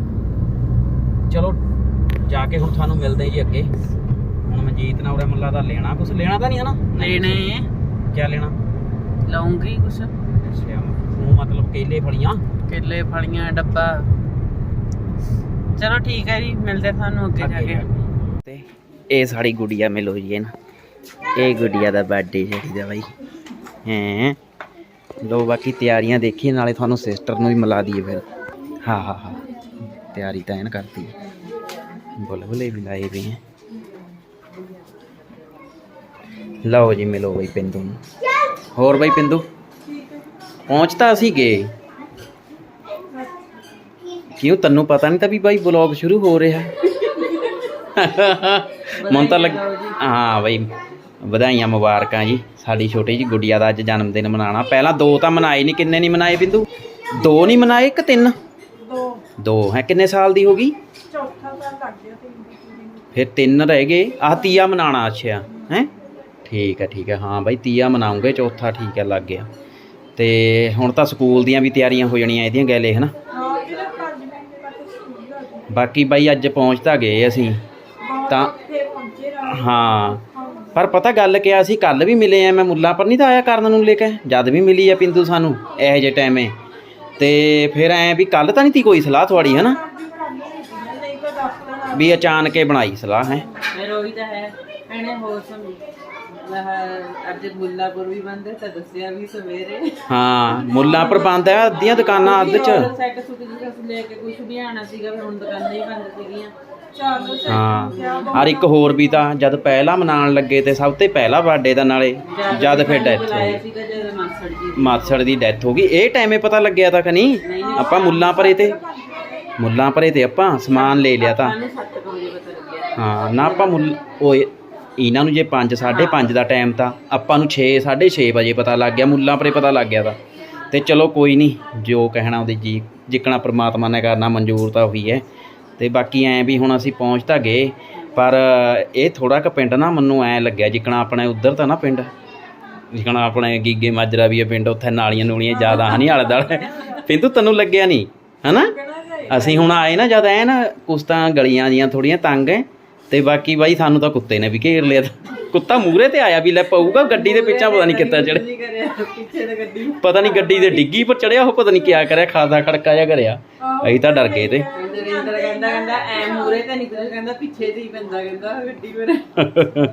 ਚਲੋ ਜਾ ਕੇ ਹੁਣ ਤੁਹਾਨੂੰ ਮਿਲਦੇ ਜੀ ਅੱਗੇ। ਹੁਣ ਮਨਜੀਤ ਨਾਲ ਉਹਦੇ ਮੁੱਲਾ ਦਾ ਲੈਣਾ ਕੁਝ ਲੈਣਾ ਤਾਂ ਨਹੀਂ ਹੈ ਨਾ? ਲੈਣੇ ਕੀ ਲੈਣਾ? ਲਊਂਗੀ ਕੁਛ। ਅੱਛਾ ਉਹ ਮਤਲਬ ਕੇਲੇ ਫਲੀਆਂ? ਕੇਲੇ ਫਲੀਆਂ ਡੱਬਾ। ਚਲੋ ਠੀਕ ਹੈ ਜੀ ਮਿਲਦੇ ਤੁਹਾਨੂੰ ਅੱਗੇ ਜਾ ਕੇ। ਤੇ ਇਹ ਸਾਡੀ ਗੁੜੀਆ ਮਿਲੋ ਜੀ ਇਹਨੂੰ ਇਹ ਗੁੜੀਆ ਦਾ ਬਰਥਡੇ ਚਾਹੀਦਾ ਬਾਈ। ਹੈਂ? ਲੋ ਬਾਕੀ ਤਿਆਰੀਆਂ ਦੇਖੀਏ ਨਾਲੇ ਤੁਹਾਨੂੰ ਸਿਸਟਰ ਨੂੰ ਵੀ ਮਿਲਾ ਦਈਏ ਫਿਰ। ਹਾਂ ਹਾਂ ਹਾਂ। ਤਿਆਰੀ ਤਾਂ ਐਨ ਕਰਤੀ। ਬੁਲਬੁਲੇ ਵੀ ਲਾਏ ਵੀ ਹੈ ਲਓ ਜੀ ਮਿਲੋ ਬਈ ਪਿੰਦੂ ਨੂੰ ਹੋਰ ਬਈ ਪਿੰਦੂ? ਪਹੁੰਚ ਤਾਂ ਅਸੀਂ ਗਏ। ਕਿਉਂ ਤੈਨੂੰ ਪਤਾ ਨਹੀਂ ਤਾਂ ਵੀ ਬਾਈ ਵਲੌਗ ਸ਼ੁਰੂ ਹੋ ਰਿਹਾ। ਮਨ ਤਾਂ ਲੱਗ ਹਾਂ ਬਈ ਵਧਾਈਆਂ ਮੁਬਾਰਕਾਂ ਜੀ ਸਾਡੀ ਛੋਟੀ ਜੀ ਗੁੱਡੀਆ ਦਾ ਅੱਜ ਜਨਮ ਦਿਨ ਮਨਾਣਾ ਪਹਿਲਾਂ ਦੋ ਤਾਂ ਮਨਾਏ ਨਹੀਂ ਕਿੰਨੇ ਨਹੀਂ ਮਨਾਏ ਬਿੰਦੂ ਦੋ ਨਹੀਂ ਮਨਾਏ ਕਿ ਤਿੰਨ? ਦੋ। ਦੋ ਹੈ ਕਿੰਨੇ ਸਾਲ ਦੀ ਹੋ ਗਈ? ਚੌਥਾ ਸਾਲ ਲੱਗ ਗਿਆ ਫਿਰ ਤਿੰਨ ਰਹਿ ਗਏ। ਆਹ ਤੀਆ ਮਨਾਣਾ ਅੱਛਾ। ਹੈ? ਠੀਕ ਹੈ ਠੀਕ ਹੈ। ਹਾਂ ਬਾਈ ਤੀਆ ਮਨਾਉਂਗੇ ਚੌਥਾ ਠੀਕ ਹੈ ਲੱਗ ਗਿਆ। ਤੇ ਹੁਣ ਤਾਂ ਸਕੂਲ ਦੀਆਂ ਵੀ ਤਿਆਰੀਆਂ ਹੋ ਜਾਣੀਆਂ ਇਹਦੀਆਂ ਗੈਲੇ ਹਨਾ? ਹਾਂ ਜਿਹੜਾ 5 ਮਿੰਟ ਤੱਕ ਸਕੂਲ ਦਾ ਜੀ ਬਾਕੀ ਬਾਈ ਅੱਜ ਪਹੁੰਚ ਤਾਂ ਗਏ ਅਸੀਂ। ਤਾਂ ਫੇਰ ਹਾਂ। ਪਰ ਪਤਾ ਗੱਲ ਕਿਆ ਸੀ ਕੱਲ ਵੀ ਮਿਲੇ ਆ ਮੈਂ ਮੁੱਲਾ ਪਰ ਨਹੀਂ ਤਾਂ ਆਇਆ ਕਰਨ ਨੂੰ ਲੈ ਕੇ। ਜਦ ਵੀ ਮਿਲੀ ਆ ਪਿੰਦੂ ਸਾਨੂੰ ਇਹੋ ਜਿਹੇ ਟਾਈਮੇ। ਤੇ ਫਿਰ ਐ ਵੀ ਕੱਲ ਤਾਂ ਨਹੀਂ ਤੀ ਕੋਈ ਸਲਾਹ ਤੁਹਾਡੀ ਹਨਾ? ਤਾਂ ਵੀ ਅਚਾਨਕ ਹੀ ਬਣਾਈ ਸਲਾਹ ਹੈ? ਮੈਂ ਰੋਹਿਤ ਹੈ ਇਹਨੇ ਹੋਰ ਮੈਂ ਅੱਜ ਮੁੱਲਾਪੁਰ ਵੀ ਬੰਦ ਹੈ ਤਾਂ ਦੱਸਿਆ ਵੀ ਸਵੇਰੇ। ਹਾਂ ਮੁੱਲਾ ਪਰ ਬੰਦ ਆ ਅੱਧੀਆਂ ਦੁਕਾਨਾਂ ਅੱਧ ਚ। ਸੈੱਟ ਸੁੱਕ ਜੀ ਅਸੀਂ ਲੈ ਕੇ ਕੁਝ ਵੀ ਆਣਾ ਸੀਗਾ ਫਿਰ ਹੁਣ ਦੁਕਾਨਾਂ ਹੀ ਬੰਦ ਸੀਗੀਆਂ। ਹਾਂ ਔਰ ਇੱਕ ਹੋਰ ਵੀ ਤਾਂ ਜਦ ਪਹਿਲਾ ਮਨਾਉਣ ਲੱਗੇ ਤੇ ਸਭ ਤੋਂ ਪਹਿਲਾ ਬਰਥਡੇ ਦਾ ਨਾਲੇ ਜਦ ਫਿਰ ਡੈਥ ਹੋਈ ਮਾਸੜ ਦੀ। ਡੈਥ ਹੋ ਗਈ। ਇਹ ਟਾਈਮੇ ਪਤਾ ਲੱਗਿਆ ਤਾਂ ਕਿ ਨਹੀਂ? ਆਪਾਂ ਮੁੱਲਾਂ ਪਰੇ ਤੇ ਮੁੱਲਾਂ ਪਰੇ ਤੇ ਆਪਾਂ ਸਮਾਨ ਲੈ ਲਿਆ ਤਾਂ। ਸਾਨੂੰ 7 ਵਜੇ ਪਤਾ ਲੱਗਿਆ। ਹਾਂ ਨਾ ਆਪਾਂ ਮੁੱਲ ਓਏ ਇਹਨਾਂ ਨੂੰ ਜੇ 5 5:30 ਦਾ ਟਾਈਮ ਤਾਂ ਆਪਾਂ ਨੂੰ 6 6:30 ਵਜੇ ਪਤਾ ਲੱਗ ਗਿਆ ਮੁੱਲਾਂ ਪਰੇ ਪਤਾ ਲੱਗ ਗਿਆ ਤਾਂ। ਤੇ ਚਲੋ ਕੋਈ ਨਹੀਂ ਜੋ ਕਹਿਣਾ ਉਹਦੇ ਜੀ ਜਿੱਕਣਾ ਪ੍ਰਮਾਤਮਾ ਨੇ ਕਰਨਾ ਮਨਜ਼ੂਰ ਤਾਂ ਹੋਈ ਹੈ। ਤੇ ਬਾਕੀ ਐ ਵੀ ਹੁਣ ਅਸੀਂ ਪਹੁੰਚ ਤਾਂ ਗਏ ਪਰ ਇਹ ਥੋੜਾ ਕ ਪਿੰਡ ਨਾ ਮੈਨੂੰ ਐ ਲੱਗਿਆ ਜਿੱਕਣਾ ਆਪਣੇ ਉਧਰ ਤਾਂ ਨਾ ਪਿੰਡ। ਜਿੱਕਣਾ ਆਪਣੇ ਗੀਗੇ ਮਾਜਰਾ ਵੀ ਹੈ ਪਿੰਡ ਉੱਥੇ ਨਾਲੀਆਂ ਨੂਲੀਆਂ ਜ਼ਿਆਦਾ ਹਨੀ ਆਲੇ ਦਾਲੇ ਪਿੰਦੂ ਤੈਨੂੰ ਲੱਗਿਆ ਨਹੀਂ ਹਨਾ? ਅਸੀਂ ਹੁਣ ਆਏ ਨਾ ਜਦ ਐ ਨਾ ਕੁਛ ਤਾਂ ਗਲੀਆਂ ਜੀਆਂ ਥੋੜੀਆਂ ਤੰਗ ਐ। ਤੇ ਬਾਕੀ ਬਾਈ ਸਾਨੂੰ ਤਾਂ ਕੁੱਤੇ ਨੇ ਵੀ ਘੇਰ ਲਿਆ ਤਾਂ। ਕੁੱਤਾ ਮੂਰੇ ਤੇ ਆਇਆ ਵੀ ਲੈ ਪਊਗਾ ਗੱਡੀ ਦੇ ਪਿੱਛਾ ਪਤਾ ਨਹੀਂ ਕਿੱਦਾਂ ਨਹੀਂ ਕਰਿਆ? ਪਿੱਛੇ ਤੇ ਗੱਡੀ ਪਤਾ ਨਹੀਂ ਗੱਡੀ ਦੇ ਡਿੱਗੀ ਪਰ ਚੜਿਆ ਉਹ ਪਤਾ ਨਹੀਂ ਕਿਆ ਕਰਿਆ ਖਾਦਾ ਖੜਕਾ ਜਿਹਾ ਕਰਿਆ। ਅਸੀਂ ਤਾਂ ਡਰ ਗਏ ਤੇ। ਨਰਿੰਦਰ ਕਹਿੰਦਾ ਕਹਿੰਦਾ ਐ ਮੂਰੇ ਤੇ ਨਹੀਂ ਕੁਝ ਕਹਿੰਦਾ ਪਿੱਛੇ ਤੇ ਹੀ ਪੈਂਦਾ ਕਹਿੰਦਾ ਗੱਡੀ ਮੇਰੇ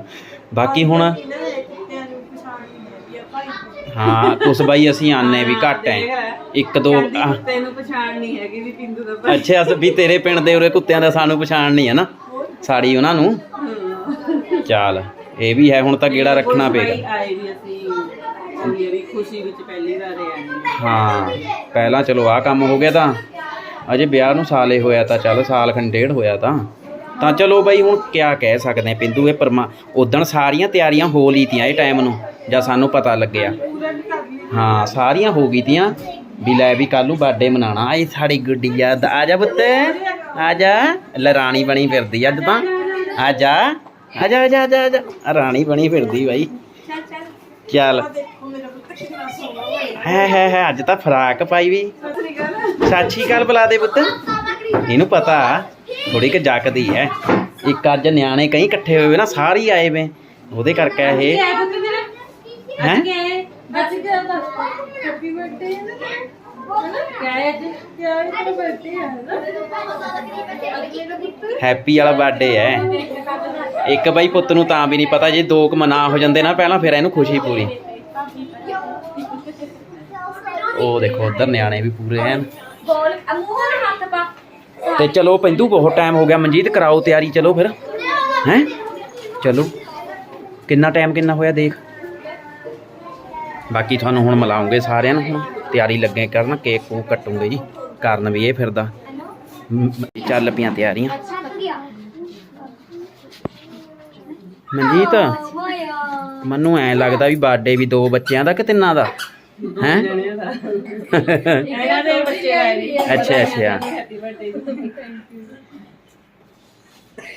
ਬਾਕੀ ਹੁਣ ਇਹਨਾਂ ਦੇ ਕੁੱਤਿਆਂ ਨੂੰ ਪਛਾਣ ਨਹੀਂ ਹੈਗੀ ਆ ਭਾਈ ਹਾਂ ਕੁਛ ਬਾਈ ਅਸੀਂ ਆਨੇ ਵੀ ਘੱਟ ਐ। ਇੱਕ ਦੋ ਕਹਿੰਦੀ ਆਹ, ਕੁੱਤੇ ਨੂੰ ਪਛਾਣ ਨਹੀਂ ਹੈਗੀ ਵੀ ਪਿੰਦੂ ਦਾ ਭਾਈ। ਅੱਛਾ ਅਸ ਵੀ ਤੇਰੇ ਪਿੰਡ ਦੇ ਉਰੇ ਕੁੱਤਿਆਂ ਦਾ ਸਾਨੂੰ ਪਛਾਣ ਨਹੀਂ ਹੈ ਨਾ। ਸਾੜੀ ਉਹਨਾਂ ਨੂੰ। ਚੱਲ ਇਹ ਵੀ ਹੈ ਹੁਣ ਤਾਂ ਗੇੜਾ ਰੱਖਣਾ ਪਏਗਾ। ਆਏ ਵੀ ਅਸੀਂ ਹੋਈ ਵੀ ਖੁਸ਼ੀ ਵਿੱਚ ਪਹਿਲੀ ਵਾਰ ਆਏ ਹਾਂ। ਪਹਿਲਾਂ ਚਲੋ ਆਹ ਕੰਮ ਹੋ ਗਿਆ ਤਾਂ ਅਜੇ ਵਿਆਹ ਨੂੰ ਸਾਲੇ ਹੋਇਆ ਤਾਂ ਚੱਲ ਸਾਲ ਖੰਡ ਡੇਢ ਹੋਇਆ ਤਾਂ। ਤਾਂ ਚਲੋ ਬਈ ਹੁਣ ਕਿਆ ਕਹਿ ਸਕਦੇ ਆ ਪਿੰਦੂ ਇਹ ਪਰਮਾ ਉਦਣ ਸਾਰੀਆਂ ਤਿਆਰੀਆਂ ਹੋ ਲਈ ਤੀਆਂ ਇਹ ਟਾਈਮ ਨੂੰ ਜਾਂ ਸਾਨੂੰ ਪਤਾ ਲੱਗਿਆ। ਹਾਂ ਸਾਰੀਆਂ ਹੋ ਗਈ ਤੀਆਂ। ਵੀ ਲੈ ਵੀ ਕੱਲ ਨੂੰ ਬਰਥਡੇ ਮਨਾਣਾ ਇਹ ਸਾਡੀ ਗੁੱਡੀਆ ਦਾ ਆ ਜਾ ਪੁੱਤ। ਆ ਜਾ। ਲੈ ਰਾਣੀ ਬਣੀ ਫਿਰਦੀ ਅੱਜ ਤਾਂ। ਆ ਜਾ। ਆ ਜਾ ਆ ਜਾ ਆ ਜਾ। ਰਾਣੀ ਬਣੀ ਫਿਰਦੀ ਬਾਈ। ਚੱਲ। ਹੈ ਹੈ ਹੈ ਅੱਜ ਤਾਂ ਫਰਾਕ ਪਾਈ ਵੀ। ਸਤਿ ਸ਼੍ਰੀ ਅਕਾਲ ਬੁਲਾ ਦੇ ਪੁੱਤ। ਇਹਨੂੰ ਪਤਾ ਥੋੜੀ ਕਿ ਜੱਕਦੀ ਹੈ। ਇੱਕ ਅੱਜ ਨਿਆਣੇ ਕਈ ਇਕੱਠੇ ਹੋਏ ਨਾ ਸਾਰੇ ਆਏ ਵੇ। ਉਹਦੇ ਕਰਕੇ ਇਹ। ਹੈ ਬੱਚ ਗਿਆ ਹੈਪੀ ਬਰਥਡੇ ਹੈਪੀ ਵਾਲਾ ਬਰਥਡੇ ਹੈ। ਇੱਕ ਬਾਈ ਪੁੱਤ ਨੂੰ ਤਾਂ ਵੀ ਨਹੀਂ ਪਤਾ, ਜੇ ਦੋ ਕੁ ਮਨਾ ਹੋ ਜਾਂਦੇ ਨਾ ਪਹਿਲਾਂ, ਫਿਰ ਇਹਨੂੰ ਖੁਸ਼ੀ ਪੂਰੀ। ਉਹ ਦੇਖੋ, ਉਧਰ ਨਿਆਣੇ ਵੀ ਪੂਰੇ ਹਨ ਤੇ ਚਲੋ ਪੈਂਦੂ ਬਹੁਤ ਟਾਈਮ ਹੋ ਗਿਆ। ਮਨਜੀਤ, ਕਰਾਓ ਤਿਆਰੀ, ਚਲੋ ਫਿਰ। ਹੈ? ਚਲੋ। ਕਿੰਨਾ ਟਾਈਮ ਕਿੰਨਾ ਹੋਇਆ, ਦੇਖ। ਬਾਕੀ ਤੁਹਾਨੂੰ ਹੁਣ ਮਿਲਾਉਂਗੇ ਸਾਰਿਆਂ ਨੂੰ। ਹੁਣ ਤਿਆਰੀ ਲੱਗੇ ਕਰਨ, ਕੇਕ ਕੂਕ ਕੱਟੂਗੇ ਜੀ। ਕਰਨ ਵੀ ਇਹ ਫਿਰਦਾ। ਚੱਲ ਪਈਆਂ ਤਿਆਰੀਆਂ। ਮਨਜੀਤ, ਮੈਨੂੰ ਐ ਲੱਗਦਾ ਵੀ ਬਰਥਡੇ ਵੀ ਦੋ ਬੱਚਿਆਂ ਦਾ ਕਿ ਤਿੰਨਾਂ ਦਾ? ਹੈ? ਇਹਨਾਂ ਦੇ ਬੱਚੇ ਆਏ ਅੱਛਾ ਅੱਛਾ।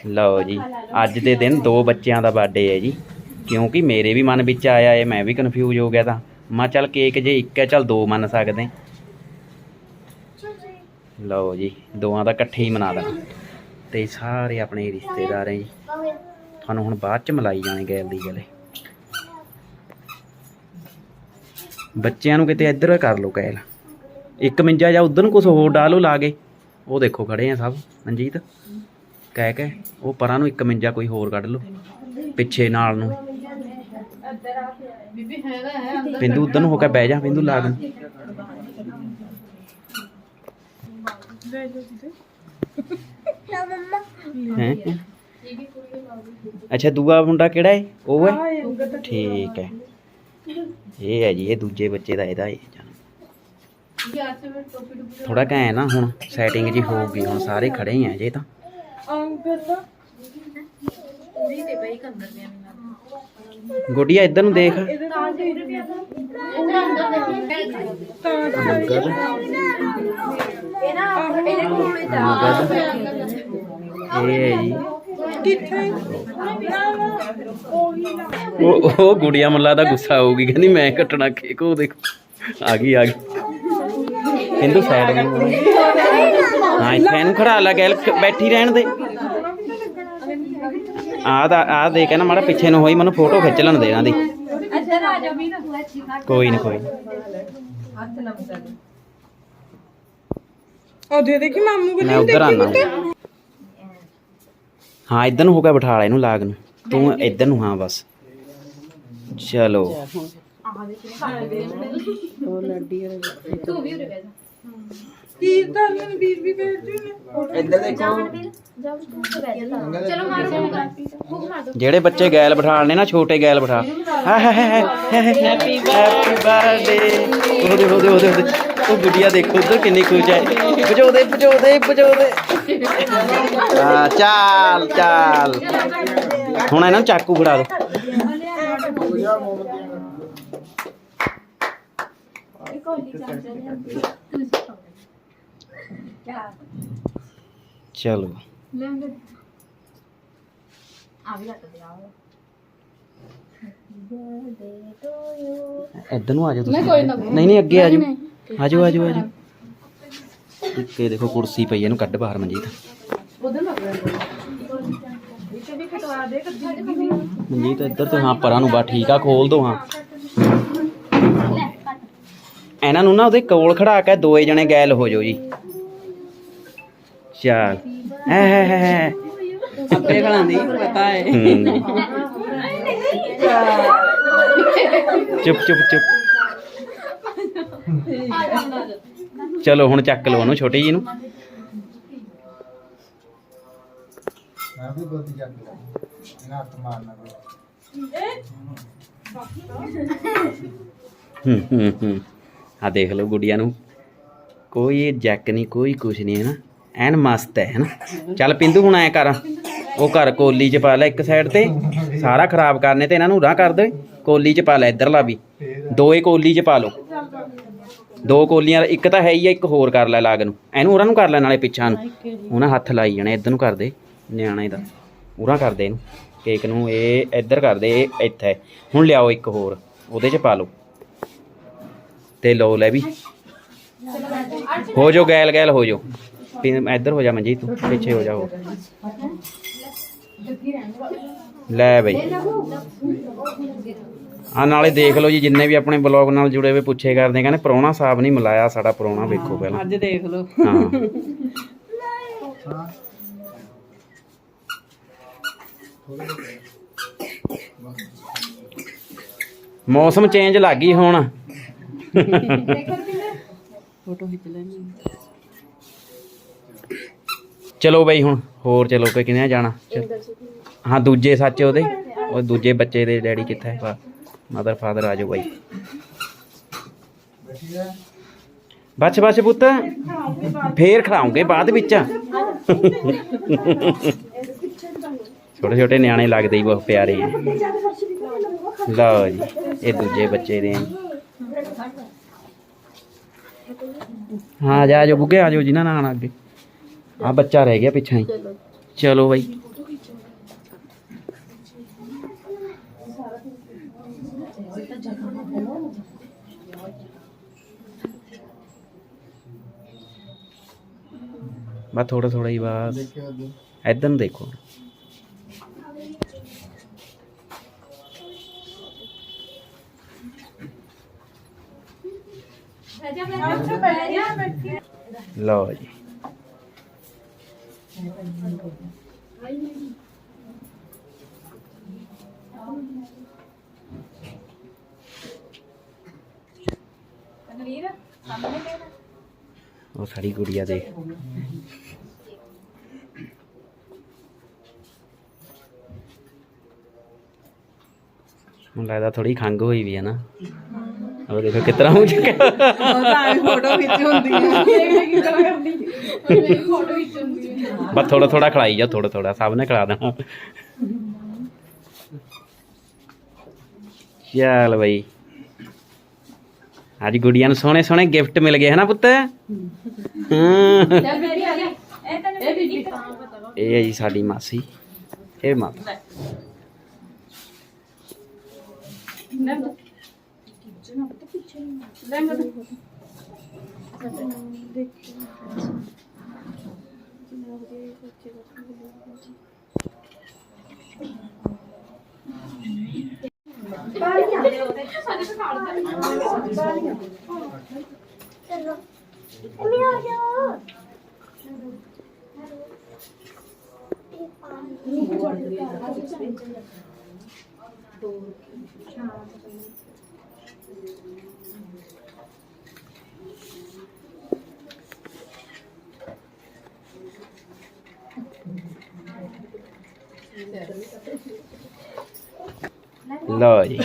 ਲਓ ਜੀ, ਅੱਜ ਦੇ ਦਿਨ ਦੋ ਬੱਚਿਆਂ ਦਾ ਬਰਥਡੇ ਹੈ ਜੀ। ਕਿਉਂਕਿ ਮੇਰੇ ਵੀ ਮਨ ਵਿੱਚ ਆਇਆ ਏ ਮੈਂ ਵੀ ਕਨਫਿਊਜ਼ ਹੋ ਗਿਆ ਤਾਂ। ਮੈਂ ਚੱਲ ਕੇਕ ਜੇ ਇੱਕ ਹੈ ਚੱਲ ਦੋ ਮੰਨ ਸਕਦੇ। ਲਓ ਜੀ ਦੋਵਾਂ ਦਾ ਇਕੱਠੇ ਹੀ ਮਨਾ ਦੇਣਾ। ਤੇ ਸਾਰੇ ਆਪਣੇ ਰਿਸ਼ਤੇਦਾਰ ਹੈ ਜੀ। ਤੁਹਾਨੂੰ ਹੁਣ ਬਾਅਦ ਚ ਮਲਾਈ ਜਾਣੇ ਗੈਲ ਦੀ ਗਲੇ ਬੱਚਿਆਂ ਨੂੰ ਕਿਤੇ ਇੱਧਰ ਕਰ ਲਓ ਗੈਲ ਇੱਕ ਮਿੰਜਾ ਜਾਂ ਉਧਰ ਨੂੰ ਕੁਝ ਹੋਰ ਡਾਲੋ ਲਾ ਕੇ। ਉਹ ਦੇਖੋ ਖੜੇ ਆ ਸਭ ਮਨਜੀਤ ਕਹਿ ਕੇ ਉਹ ਪਰਾਂ ਨੂੰ ਇੱਕ ਮਿੰਜਾ ਕੋਈ ਹੋਰ ਕੱਢ ਲਓ। ਪਿੱਛੇ ਨਾਲ ਨੂੰ। ਬਿੰਦੂ ਉਧਰ ਨੂੰ ਹੋ ਕੇ ਬਹਿ ਜਾ ਬਿੰਦੂ ਲਾਗ ਨੂੰ ਹੈਂ? ਅੱਛਾ ਦੂਆ ਮੁੰਡਾ ਕਿਹੜਾ ਹੈ ਉਹ ਹੈ ਠੀਕ ਹੈ। ਇਹ ਹੈ ਜੀ ਇਹ ਦੂਜੇ ਬੱਚੇ ਦਾ ਇਹਦਾ ਹੈ ਥੋੜਾ ਕਾ ਹੈ ਨਾ ਹੁਣ ਸੈਟਿੰਗ ਜੀ ਹੋਊਗੀ ਹੁਣ ਸਾਰੇ ਖੜੇ ਹੀ ਆ ਜੇ ਤਾਂ। ਇੱਧਰ ਨੂੰ ਦੇਖ ਨਗਦ ਇਹ ਨਾ ਇਹ ਹੈ ਜੀ। ਕਿੱਥੇ ਉਹ ਉਹ ਗੁੜੀਆ ਮੁੱਲਾ ਦਾ ਗੁੱਸਾ ਆਊਗੀ ਕਹਿੰਦੀ ਮੈਂ ਕੱਟਣਾ ਕੇਕ ਉਹ ਦੇਖੋ। ਆ ਗਈ ਆ ਗਈ। ਹਿੰਦੂ ਸਾਈਡ ਨਹੀਂ ਹਾਂ ਇੱਥੇ ਇਹਨੂੰ ਖੜਾ ਲਾ ਗੈਲ ਬੈਠੀ ਰਹਿਣ ਦੇ। ਆ ਦਾ ਆ ਦੇ ਕੇ ਨਾ ਮਾੜਾ ਪਿੱਛੇ ਨੂੰ ਹੋਈ ਮੈਨੂੰ ਫੋਟੋ ਖਿੱਚ ਲੈਣ ਦੇ ਇਹਨਾਂ ਦੀ। ਅੱਛਾ ਰਾਜਾ ਵੀ ਨਾ ਅੱਛੀ ਕੋਈ ਨਹੀਂ ਕੋਈ ਨੀ। ਉਹ ਦੇ। ਦੇ ਕਿ ਮਾਮੂ ਮੈਂ ਉਧਰ ਆਣਾ ਹਾਂ ਇੱਧਰ ਨੂੰ ਹੋ ਗਿਆ ਬਿਠਾ ਲੈ ਇਹਨੂੰ ਲਾਗ ਨੂੰ। ਤੂੰ ਇੱਧਰ ਨੂੰ ਹਾਂ ਬਸ। ਚਲੋ। ਉਹ ਲੱਡੀ ਤੂੰ ਵੀ ਉਰੇ ਜਾ। ਕੀ ਤਾਂ ਮੈਨੂੰ ਵੀਰ ਵੀ ਭੇਜ ਜੂ ਇੱਧਰ ਦੇਖੋ। ਚਲੋ ਮਾਰ ਦੋ ਭੁੱਖ ਮਾਰ ਦੋ ਜਿਹੜੇ ਬੱਚੇ ਗੈਲ ਬਿਠਾਣੇ ਨਾ ਛੋਟੇ ਗੈਲ ਬਿਠਾ। ਹੈਪੀ ਬਰਥਡੇ ਉਹਦੇ ਉਹਦੇ ਉਹਦੇ ਉਹਦੇ। ਉਹ ਗੁੱਡੀਆ ਦੇਖੋ ਉਧਰ ਕਿੰਨੀ ਖੁਸ਼ ਹੈ। ਵਜੋਦੇ ਵਜੋਦੇ ਵਜੋਦੇ ਹਾਂ ਚਾਲ ਚਾਲ। ਹੁਣ ਇਹਨਾਂ ਨੂੰ ਚਾਕੂ ਫੜਾ ਦੋ। ਚਲੋ। ਆ ਵੀ ਲੱਟ ਦੇ ਆ ਇੱਧਰ ਨੂੰ ਆ ਜਾਓ ਤੁਸੀਂ। ਨਹੀਂ ਨਹੀਂ ਅੱਗੇ ਆ ਜਾਓ। ਆ ਜਾਓ ਆ ਜਾਓ ਆ ਜਾਓ। ਇਹ ਦੇਖੋ ਕੁਰਸੀ ਪਈ ਹੈ, ਇਹਨੂੰ ਕੱਢ ਬਾਹਰ ਮਨਜੀਤ। ਮਨਜੀਤ ਇੱਧਰ ਤੇ ਹਾਂ ਪਰਾਂ ਨੂੰ ਬਾ ਠੀਕ ਆ ਖੋਲ ਦੋ ਹਾਂ। ਇਹਨਾਂ ਨੂੰ ਨਾ ਉਹਦੇ ਕੋਲ ਖੜਾ ਕੇ ਦੋਏ ਜਣੇ ਗੈਲ ਹੋ ਜਾਓ ਜੀ। ਚੱਲ। ਹੈ ਹੈ ਹੈ ਪਤਾ। ਚੁੱਪ ਚੁੱਪ ਚੁੱਪ। ਚਲੋ ਹੁਣ ਚੱਕ ਲਓ ਉਹਨੂੰ ਛੋਟੀ ਜੀ ਨੂੰ। ਹੂੰ ਹੂੰ ਹੂੰ। ਆ ਦੇਖ ਲਓ ਗੁੜੀਆ ਨੂੰ। ਕੋਈ ਜੈਕ ਨਹੀਂ ਕੋਈ ਕੁਛ ਨਹੀਂ ਹੈ ਨਾ? ਐਨ ਮਸਤ ਹੈ ਨਾ ਚੱਲ ਪਿੰਦੂ ਹੁਣ ਐ ਕਰ, ਉਹ ਘਰ ਕੋਲੀ ਚ ਪਾ ਲੈ ਇੱਕ ਸਾਈਡ ਤੇ, ਸਾਰਾ ਖਰਾਬ ਕਰਨੇ ਤੇ ਇਹਨਾਂ ਨੂੰ ਰਾਹ ਕਰ ਦੇ, ਕੋਲੀ ਚ ਪਾ ਲੈ ਇੱਧਰਲਾ ਵੀ। ਦੋਏ ਕੋਲੀ ਚ ਪਾ ਲਓ। ਦੋ ਕੋਲੀਆਂ, ਇੱਕ ਤਾਂ ਹੈ ਹੀ ਆ, ਇੱਕ ਹੋਰ ਕਰ ਲੈ ਲਾਗ ਨੂੰ। ਇਹਨੂੰ ਉਹਨਾਂ ਨੂੰ ਕਰ ਲੈ ਨਾਲੇ ਪਿੱਛਾਂ ਨੂੰ। ਉਹਨਾਂ ਹੱਥ ਲਾਈ ਜਾਣੇ, ਇੱਧਰ ਨੂੰ ਕਰ ਦੇ, ਨਿਆਣੇ ਦਾ। ਉਰਾਂ ਕਰ ਦੇ ਇਹਨੂੰ। ਕੇਕ ਨੂੰ ਇਹ ਇੱਧਰ ਕਰ ਦੇ, ਇਹ ਇੱਥੇ। ਹੁਣ ਲਿਆਓ ਇੱਕ ਹੋਰ, ਉਹਦੇ ਚ ਪਾ ਲਓ। ਤੇ ਲਓ ਲੈ ਵੀ। ਹੋ ਜੋ ਗੈਲ ਗੈਲ ਹੋ ਜੋ ਇੱਧਰ ਹੋ ਜਾ ਮਨਜੀਤ ਤੂੰ ਪਿੱਛੇ ਹੋ ਜਾ ਹੋ ਲੈ ਬਈ। ਆ ਨਾਲੇ ਦੇਖ ਲਓ ਜੀ ਜਿੰਨੇ ਵੀ ਆਪਣੇ ਬਲੌਗ ਨਾਲ ਜੁੜੇ ਹੋਏ ਪੁੱਛੇ ਕਰਦੇ ਕਹਿੰਦੇ ਪ੍ਰਾਹੁਣਾ ਸਾਹਿਬ ਨਹੀਂ ਮਿਲਾਇਆ ਸਾਡਾ ਪ੍ਰਾਹੁਣਾ ਵੇਖੋ ਪਹਿਲਾਂ। ਅੱਜ ਦੇਖ ਲਓ। ਹਾਂ। ਮੌਸਮ ਚੇਂਜ ਲੱਗ ਗਈ ਹੁਣ। ਫੋਟੋ ਖਿੱਚ ਲੈਣੀ। ਚਲੋ ਬਈ ਹੁਣ, ਹੋਰ ਚਲੋ ਕੋਈ ਕਿਨੇ ਜਾਣਾ? ਚੱਲ। ਹਾਂ, ਦੂਜੇ ਸੱਚ ਉਹਦੇ। ਉਹ ਦੂਜੇ ਬੱਚੇ ਦੇ ਡੈਡੀ ਕਿੱਥੇ ਹੈ ਮਦਰ ਫਾਦਰ ਆ ਜਾਓ ਬਾਈ। ਬੱਚ ਬੱਚ ਪੁੱਤ। ਫੇਰ ਖੜਾਉਂਗੇ ਬਾਅਦ ਵਿੱਚ। ਛੋਟੇ ਛੋਟੇ ਨਿਆਣੇ ਲੱਗਦੇ ਹੀ ਬਹੁਤ ਪਿਆਰੇ ਆ। ਲਓ ਜੀ, ਇਹ ਦੂਜੇ ਬੱਚੇ ਦੇ। ਹਾਂ ਜਾ, ਆ ਜਾਓ ਬੁੱਗੇ ਆ ਜਾਓ ਜਿਨ੍ਹਾਂ ਨਾਲ ਆਉਣਾ ਅੱਗੇ। ਆ ਬੱਚਾ ਰਹਿ ਗਿਆ ਪਿੱਛੇ ਹੀ। ਚਲੋ। ਬਾਈ। ਬਸ ਥੋੜਾ ਥੋੜਾ ਹੀ ਬਸ। ਨੂੰ ਦੇਖੋ। ਲਓ ਜੀ। ਉਹ ਸਾਡੀ ਗੁੜੀਆ ਦੇਖ ਮੈਨੂੰ ਲੱਗਦਾ ਥੋੜੀ ਖੰਗ ਹੋਈ ਵੀ ਹੈ ਨਾ। ਉਹ ਦੇਖੋ ਕਿਤਨਾ ਮੂੰਹ ਚੱਕਿਆ ਫੋਟੋ ਖਿੱਚ ਹੁੰਦੀ ਹੈ ਬਸ ਥੋੜਾ ਥੋੜਾ ਖਿਲਾਈ ਜਾ ਥੋੜਾ ਥੋੜਾ, ਸਭ ਨੇ ਖਿਲਾ ਦੇਣਾ। ਚੱਲ ਬਈ। ਅੱਜ ਗੁੜੀਆਂ ਨੂੰ ਸੋਹਣੇ ਸੋਹਣੇ ਗਿਫਟ ਮਿਲ ਗਏ, ਹਨਾ ਪੁੱਤ? ਇਹ ਜੀ ਹੈ ਜੀ ਸਾਡੀ ਮਾਸੀ, ਇਹ ਮਾਤਾ। 내가 어디에 갈지가 궁금해가지고. 빨리야. 빨리야. 미안해요. 또 ਲਓ ਜੀ।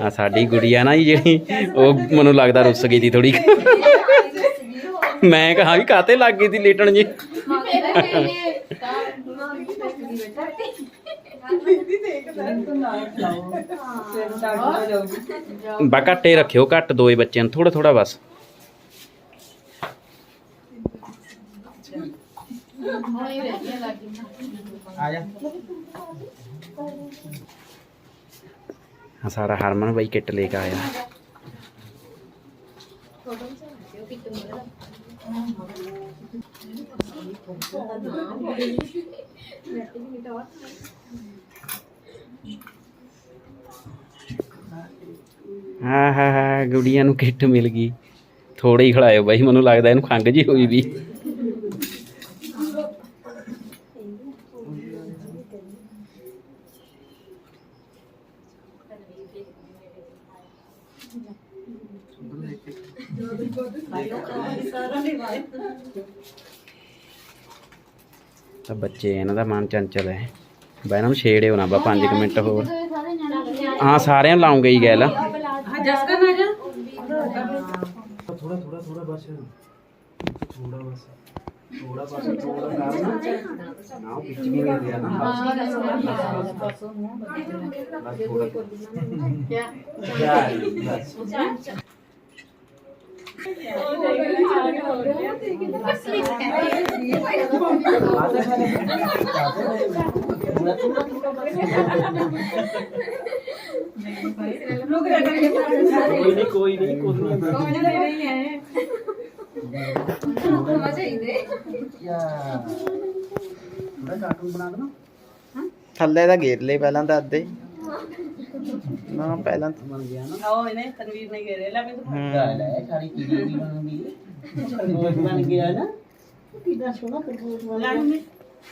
ਆ ਸਾਡੀ ਗੁੜੀਆ ਨਾ ਜੀ ਜਿਹੜੀ, ਉਹ ਮੈਨੂੰ ਲੱਗਦਾ ਰੁੱਸ ਗਈ ਸੀ ਥੋੜੀ ਮੈਂ ਕਹਾ ਵੀ ਕਾਤੇ ਲੱਗ ਗਈ ਸੀ ਲੇਟਣ ਜੀ? ਬਾ ਘੱਟੇ ਰੱਖਿਓ, ਘੱਟ ਦੋਏ ਬੱਚਿਆਂ ਨੂੰ ਥੋੜਾ ਥੋੜਾ ਬਸ। ਹਾਂ ਸਾਰਾ ਹਰਮਨ ਬਾਈ ਕਿੱਟ ਲੈ ਕੇ ਆਇਆ। ਹਾਂ ਹਾਂ ਹਾਂ ਗੁੜੀਆਂ ਨੂੰ ਕਿੱਟ ਮਿਲ ਗਈ। ਥੋੜੇ ਹੀ ਖਿਲਾਇਓ ਬਾਈ, ਮੈਨੂੰ ਲੱਗਦਾ ਇਹਨੂੰ ਖੰਗ ਜੀ ਹੋਈ ਵੀ। ਤਾਂ ਬੱਚੇ ਇਹਨਾਂ ਦਾ ਮਨ ਚੰਚਲ ਹੈ। ਬਈ ਇਹਨਾਂ ਨੂੰ ਛੇੜਿਓ ਨਾ ਬਾ 5 ਮਿੰਟ ਹੋਰ। ਹਾਂ ਸਾਰਿਆਂ ਨੂੰ ਲਾਉਂਗੇ ਹੀ ਗੱਲ। ਹਾਂ ਜਸ ਕਰ ਨਾ ਜਾ। ਥੋੜਾ ਥੋੜਾ ਥੋੜਾ ਬਸ। ਥੋੜਾ ਬਸ। ਥੋੜਾ ਬਸ ਥੋੜਾ ਨਾ ਉਹ ਵਿੱਚ ਵੀ ਨਹੀਂ ਗਿਆ ਨਾ। ਬਸ। ਬਸ ਥੋੜਾ ਬਸ ਰੁਕ ਜਾ ਕਰੀਏ ਕੋਈ ਨਹੀਂ। ਕੋਈ ਨਹੀਂ ਕੋਈ ਨਹੀਂ। ਹੈ ਹੀ ਕਾਰਟੂਨ ਬਣਾ ਦਣਾ। ਥੱਲੇ ਦਾ ਘੇਰ ਲੈ ਪਹਿਲਾਂ ਤਾਂ ਅੱਧੇ ਨਾ ਪਹਿਲਾਂ ਬਣ ਗਿਆ ਨਾ। ਉਹ ਇਹਨੇ ਤਨਵੀਰ ਨੇ ਘੇਰੇ ਲਾ ਵੀ ਤੂੰ ਲੈ ਲੈ ਸਾਰੀ ਕੀੜੀ ਦੀ ਬਣੂਗੀ ਖਰਗੋਸ਼ ਬਣ ਗਿਆ ਨਾ। ਕਿੰਨਾ ਸੋਹਣਾ ਖਰਗੋਸ਼ ਬਣ ਲੈ ਗਿਆ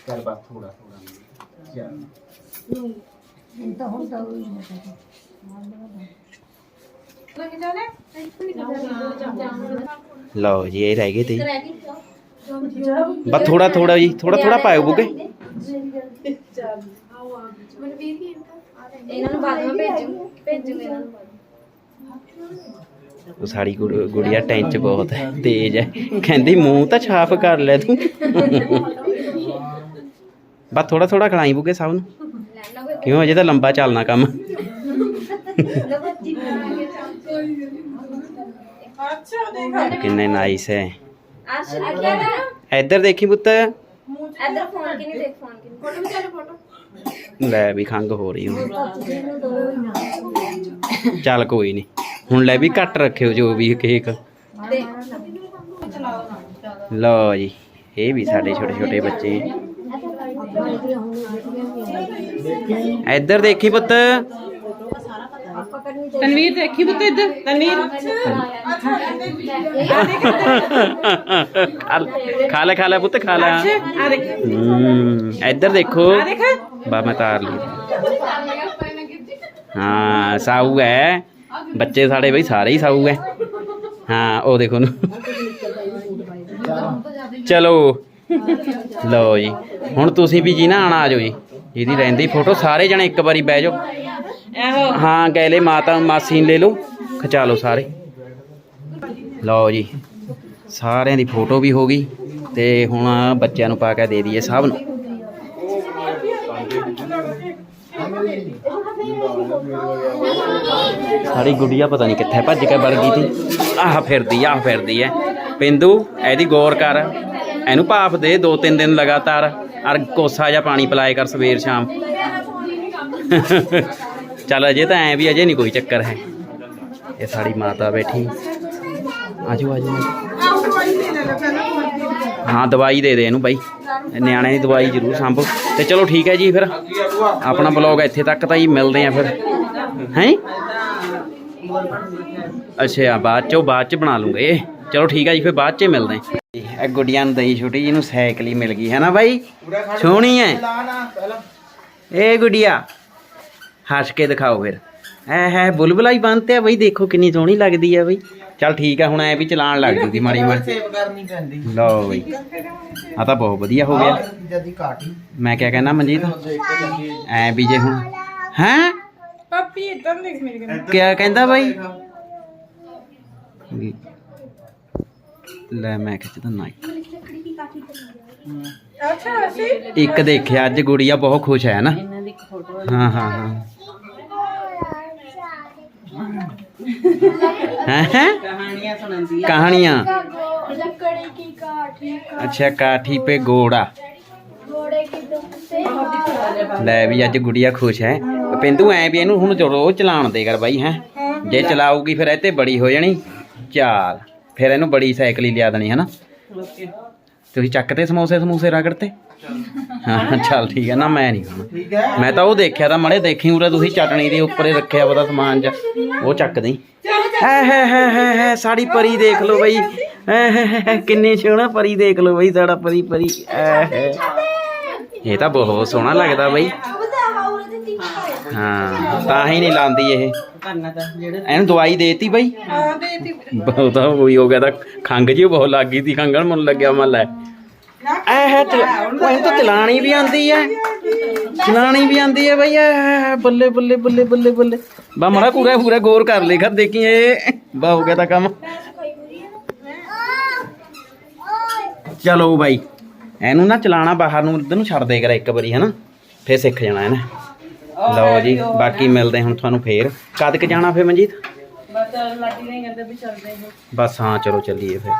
ਕਰ ਬਸ ਥੋੜਾ ਥੋੜਾ ਯਾ ਲੱਗ ਜਾਣਾ ਲਓ ਜੀ ਇਹ ਰਹਿ ਗਏ ਤੇ। ਬਸ ਥੋੜਾ ਥੋੜਾ ਜੀ ਥੋੜਾ ਥੋੜਾ ਪਾਇਓ ਬੁਗੇ। ਇਹਨਾਂ ਨੂੰ ਬਾਅਦ ਵਿੱਚ ਭੇਜੂ ਭੇਜੂ ਇਹਨਾਂ ਨੂੰ ਉਹ ਸਾਡੀ ਗੁੜ- ਗੁੜੀਆ ਟੈਂਚ ਬਹੁਤ ਹੈ ਤੇਜ਼ ਹੈ। ਕਹਿੰਦੀ ਮੂੰਹ ਤਾਂ ਛਾਪ ਕਰ ਲੈ ਤੂੰ। ਬਸ ਥੋੜਾ ਥੋੜਾ ਖਲਾਈ ਬੁਗੇ ਸਭ ਨੂੰ। ਕਿਉਂ ਅਜੇ ਤਾਂ ਲੰਬਾ ਚੱਲਣਾ ਕੰਮ ਨਾ ਬੱਚੀ ਅੱਛਾ ਦੇਖ ਕਿੰਨੇ ਨਾਈਸ ਹੈ ਆਸ਼ ਆ ਗਿਆ ਨਾ ਇੱਧਰ ਦੇਖੀ ਪੁੱਤ ਇੱਧਰ ਫੋਨ ਕਿ ਨਹੀਂ ਦੇਖ ਫੋਨ ਕਿ ਫੋਟੋ ਵਿੱਚ ਫੋਟੋ ਲੈ ਵੀ ਖੰਗ ਹੋ ਰਹੀ ਹੁਣ ਚੱਲ ਕੋਈ ਨਹੀਂ ਹੁਣ ਲੈ ਵੀ ਘੱਟ ਰੱਖਿਓ ਜੋ ਵੀ ਕੇਕ ਦੇ ਲਓ ਜੀ ਇਹ ਵੀ ਸਾਡੇ ਛੋਟੇ ਛੋਟੇ ਬੱਚੇ ਇੱਧਰ ਦੇਖੀ ਪੁੱਤ ਤਨਵੀਰ ਦੇਖੀ ਪੁੱਤ ਇੱਧਰ? ਤਨਵੀਰ? ਖਾ ਲੈ ਖਾ ਲੈ ਪੁੱਤ ਖਾ ਲੈ। ਇੱਧਰ ਦੇਖੋ। ਬਾ ਮੈਂ ਤਾਰ ਲਈ। ਹਾਂ ਸਾਊ ਹੈ। ਬੱਚੇ ਸਾਡੇ ਬਈ ਸਾਰੇ ਹੀ ਸਾਊ ਹੈ। ਹਾਂ ਉਹ ਦੇਖੋ ਨੂੰ ਚਲੋ। ਲਓ ਜੀ। ਹੁਣ ਤੁਸੀਂ ਵੀ ਜੀ ਨਾ ਆਣਾ ਆ ਜਾਓ ਜੀ। ਜਿਹਦੀ ਰਹਿੰਦੀ ਫੋਟੋ ਸਾਰੇ ਜਣੇ ਇੱਕ ਵਾਰੀ ਬਹਿ ਜਾਓ। ਹਾਂ, ਕਹਿ ਲੈ ਮਾਤਾ ਮਾਸੀ ਨੂੰ ਲੈ ਲਓ, ਖਿਚਾ ਲਓ ਸਾਰੇ। ਲਓ ਜੀ, ਸਾਰਿਆਂ ਦੀ ਫੋਟੋ ਵੀ ਹੋ ਗਈ ਤੇ ਹੁਣ ਬੱਚਿਆਂ ਨੂੰ ਪਾ ਕੇ ਦੇ ਦਈਏ ਸਭ ਨੂੰ। ਸਾਡੀ ਗੁੱਡੀਆ ਪਤਾ ਨਹੀਂ ਕਿੱਥੇ ਭੱਜ ਕੇ ਵੜ ਗਈ ਸੀ। ਆਹ ਫਿਰਦੀ ਆਹ ਫਿਰਦੀ ਐ ਪਿੰਦੂ, ਇਹਦੀ ਗੌਰ ਕਰ। ਇਹਨੂੰ ਭਾਫ ਦੇ, ਦੋ ਤਿੰਨ ਦਿਨ ਲਗਾਤਾਰ। ਅਰ ਕੋਸਾ ਜਿਹਾ ਪਾਣੀ ਪਿਲਾਏ ਕਰ ਸਵੇਰ ਸ਼ਾਮ। ਚੱਲ ਅਜੇ ਤਾਂ ਐ ਵੀ ਅਜੇ ਨਹੀਂ ਕੋਈ ਚੱਕਰ ਹੈ। ਇਹ ਸਾਡੀ ਮਾਤਾ ਬੈਠੀ। ਆਜੋ ਆਜੋ। ਹਾਂ, ਦਵਾਈ ਦੇ ਦੇ ਇਹਨੂੰ ਬਾਈ। ਇਹ ਨਿਆਣੇ ਦੀ ਦਵਾਈ ਜ਼ਰੂਰ ਸੰਭੋ। ਤੇ ਚਲੋ ਠੀਕ ਹੈ ਜੀ ਫਿਰ। ਆਪਣਾ ਬਲੌਗ ਇੱਥੇ ਤੱਕ ਤਾਂ ਹੀ ਮਿਲਦੇ ਆ ਫਿਰ। ਹੈਂ? ਅੱਛਾ ਬਾਅਦ ਚੋਂ, ਬਾਅਦ ਚ ਬਣਾ ਲੂੰਗੇ। ਚਲੋ ਠੀਕ ਹੈ ਜੀ, ਫਿਰ ਬਾਅਦ ਚ ਮਿਲਦੇ ਹਾਂ। ਇਹ ਗੁੱਡੀਆਂ ਨੂੰ ਦਈ ਛੋਟੀ ਜੀ ਨੂੰ ਸਾਈਕਲ ਹੀ ਮਿਲ ਗਈ, ਹੈ ਨਾ ਬਾਈ? ਸੋਹਣੀ ਹੈ। ਇਹ ਗੁੱਡੀਆ। ਹੱਸ ਕੇ ਦਿਖਾਓ ਫਿਰ। ਐ ਹੈ ਬੁਲਬੁਲਾ ਹੀ ਬੰਨਤੇ ਆ ਬਈ ਦੇਖੋ ਕਿੰਨੀ ਸੋਹਣੀ ਲੱਗਦੀ ਆ ਬਈ। ਚੱਲ ਠੀਕ ਹੈ ਹੁਣ ਐ ਵੀ ਚਲਾਣ ਲੱਗ ਜੂਗੀ ਮਾੜੀ ਮਾੜੀ। ਸੇਵ ਕਰਨੀ ਪੈਂਦੀ। ਲਓ ਬਈ। ਆ ਤਾਂ ਬਹੁਤ ਵਧੀਆ ਹੋ ਗਿਆ। ਜਦੀ ਘਾਟੀ ਮੈਂ ਕਿਆ ਕਹਿਣਾ ਮਨਜੀਤ? ਐ ਵੀ ਜੇ ਹੁਣ ਹੈ? ਪਾਪੀ ਇਦਾਂ ਦੇਖ ਮੇਰੇ ਕੋਲ ਕਿਆ ਕਹਿੰਦਾ ਬਾਈ? ਲੈ ਮੈਂ ਖਿੱਚਦਾ ਨਾ ਇੱਕ ਅੱਛਾ ਅਸੀਂ ਇੱਕ ਦੇਖਿਆ ਅੱਜ ਗੁੜੀਆ ਬਹੁਤ ਖੁਸ਼ ਹੈ ਨਾ। ਇਹਨਾਂ ਦੀ ਇੱਕ ਫੋਟੋ ਹਾਂ ਹਾਂ ਹਾਂ। ਹੈ ਹੈ ਕਹਾਣੀਆਂ ਸੁਣਾਉਂਦੀ ਆ ਕਹਾਣੀਆਂ लकड़ी की काठी ਅੱਛਾ ਕਾਠੀ ਪੇ ਗੋੜਾ घोड़े की दुम से ਲੈ ਵੀ ਅੱਜ ਗੁੜੀਆ ਖੁਸ਼ ਹੈ ਪਿੰਦੂ ਐ ਵੀ ਇਹਨੂੰ ਹੁਣ ਰੋਜ਼ ਚਲਾਉਣ ਦੇ ਕਰ ਬਾਈ ਹੈ ਜੇ ਚਲਾਊਗੀ ਫਿਰ ਇਹ ਤੇ ਬੜੀ ਹੋ ਜਾਣੀ ਚਾਲ ਫਿਰ ਇਹਨੂੰ ਬੜੀ ਸਾਈਕਲ ਹੀ ਲਿਆ ਦੇਣੀ ਹੈ ਨਾ ਓਕੇ ਤੁਸੀਂ ਚੱਕਤੇ ਸਮੋਸੇ ਸਮੂਸੇ ਰਗੜਤੇ ਹਾਂ ਚੱਲ ਠੀਕ ਹੈ ਨਾ ਮੈਂ ਨਹੀਂ ਖਾਣਾ। ਠੀਕ ਹੈ ਮੈਂ ਤਾਂ ਉਹ ਦੇਖਿਆ ਤਾਂ ਮੜੇ ਦੇਖੀ ਉਰੇ ਤੁਸੀਂ ਚਟਣੀ ਦੇ ਉੱਪਰੇ ਰੱਖਿਆ ਪਤਾ ਸਮਾਨ ਜਾ ਉਹ ਚੱਕ ਦੇਈ ਹੈ ਹੈ ਹੈ ਹੈ ਹੈ ਸਾਡੀ ਪਰੀ ਦੇਖ ਲਓ ਬਈ। ਕਿੰਨੀ ਸੋਹਣਾ ਪਰੀ ਦੇਖ ਲਓ ਬਈ ਸਾਡਾ ਪਰੀ ਪਰੀ। ਇਹ ਤਾਂ ਬਹੁਤ ਸੋਹਣਾ ਲੱਗਦਾ ਬਈ। ਹਾਂ, ਤਾਂ ਹੀ ਨਹੀਂ ਲਾਂਦੀ ਇਹ। ਕਰਨਾ ਤਾਂ ਜਿਹੜੇ ਇਹਨੂੰ ਦਵਾਈ ਦੇਤੀ ਬਈ? ਹਾਂ ਦੇ ਤੀ ਬਹੁਤ ਹੋ ਗਿਆ ਤਾਂ ਖੰਗ ਜੀ ਬਹੁਤ ਲੱਗ ਗਈ ਸੀ ਖੰਗਣ ਮੈਨੂੰ ਲੱਗਿਆ ਮਨ ਲੈ ਐ ਹੈ ਉਹ ਇਹਨੂੰ ਤਾਂ ਚਲਾਣੀ ਵੀ ਆਂਦੀ ਹੈ। ਚਲਾਣੀ ਵੀ ਆਂਦੀ ਹੈ ਬਈ ਬੱਲੇ ਬੱਲੇ ਬੱਲੇ ਬੱਲੇ ਬੱਲੇ। ਬਾ ਮੜਾ ਪੂਰਾ ਪੂਰਾ ਗੌਰ ਕਰ ਲੈ ਕਰ ਦੇਖੀ ਇਹ। ਬਾ ਹੋ ਗਿਆ ਤਾਂ ਕੰਮ। ਚਲੋ ਬਾਈ, ਇਹਨੂੰ ਨਾ ਚਲਾਣਾ ਬਾਹਰ ਨੂੰ ਉਧਰ ਨੂੰ ਛੱਡ ਦੇ ਕਰ ਇੱਕ ਵਾਰੀ, ਹਨਾ? ਫੇਰ ਸਿੱਖ ਜਾਣਾ ਇਹਨੇ। ਲਓ ਜੀ ਬਾਕੀ ਮਿਲਦੇ ਹੁਣ ਤੁਹਾਨੂੰ ਫੇਰ। ਕਦ ਕ ਜਾਣਾ ਫੇਰ ਮਨਜੀਤ? ਬਸ ਲਾਡੀ ਨੇ ਕਹਿੰਦੇ ਵੀ ਚੱਲਦੇ ਹਾਂ। ਬਸ ਹਾਂ ਚਲੋ ਚੱਲੀਏ ਫਿਰ।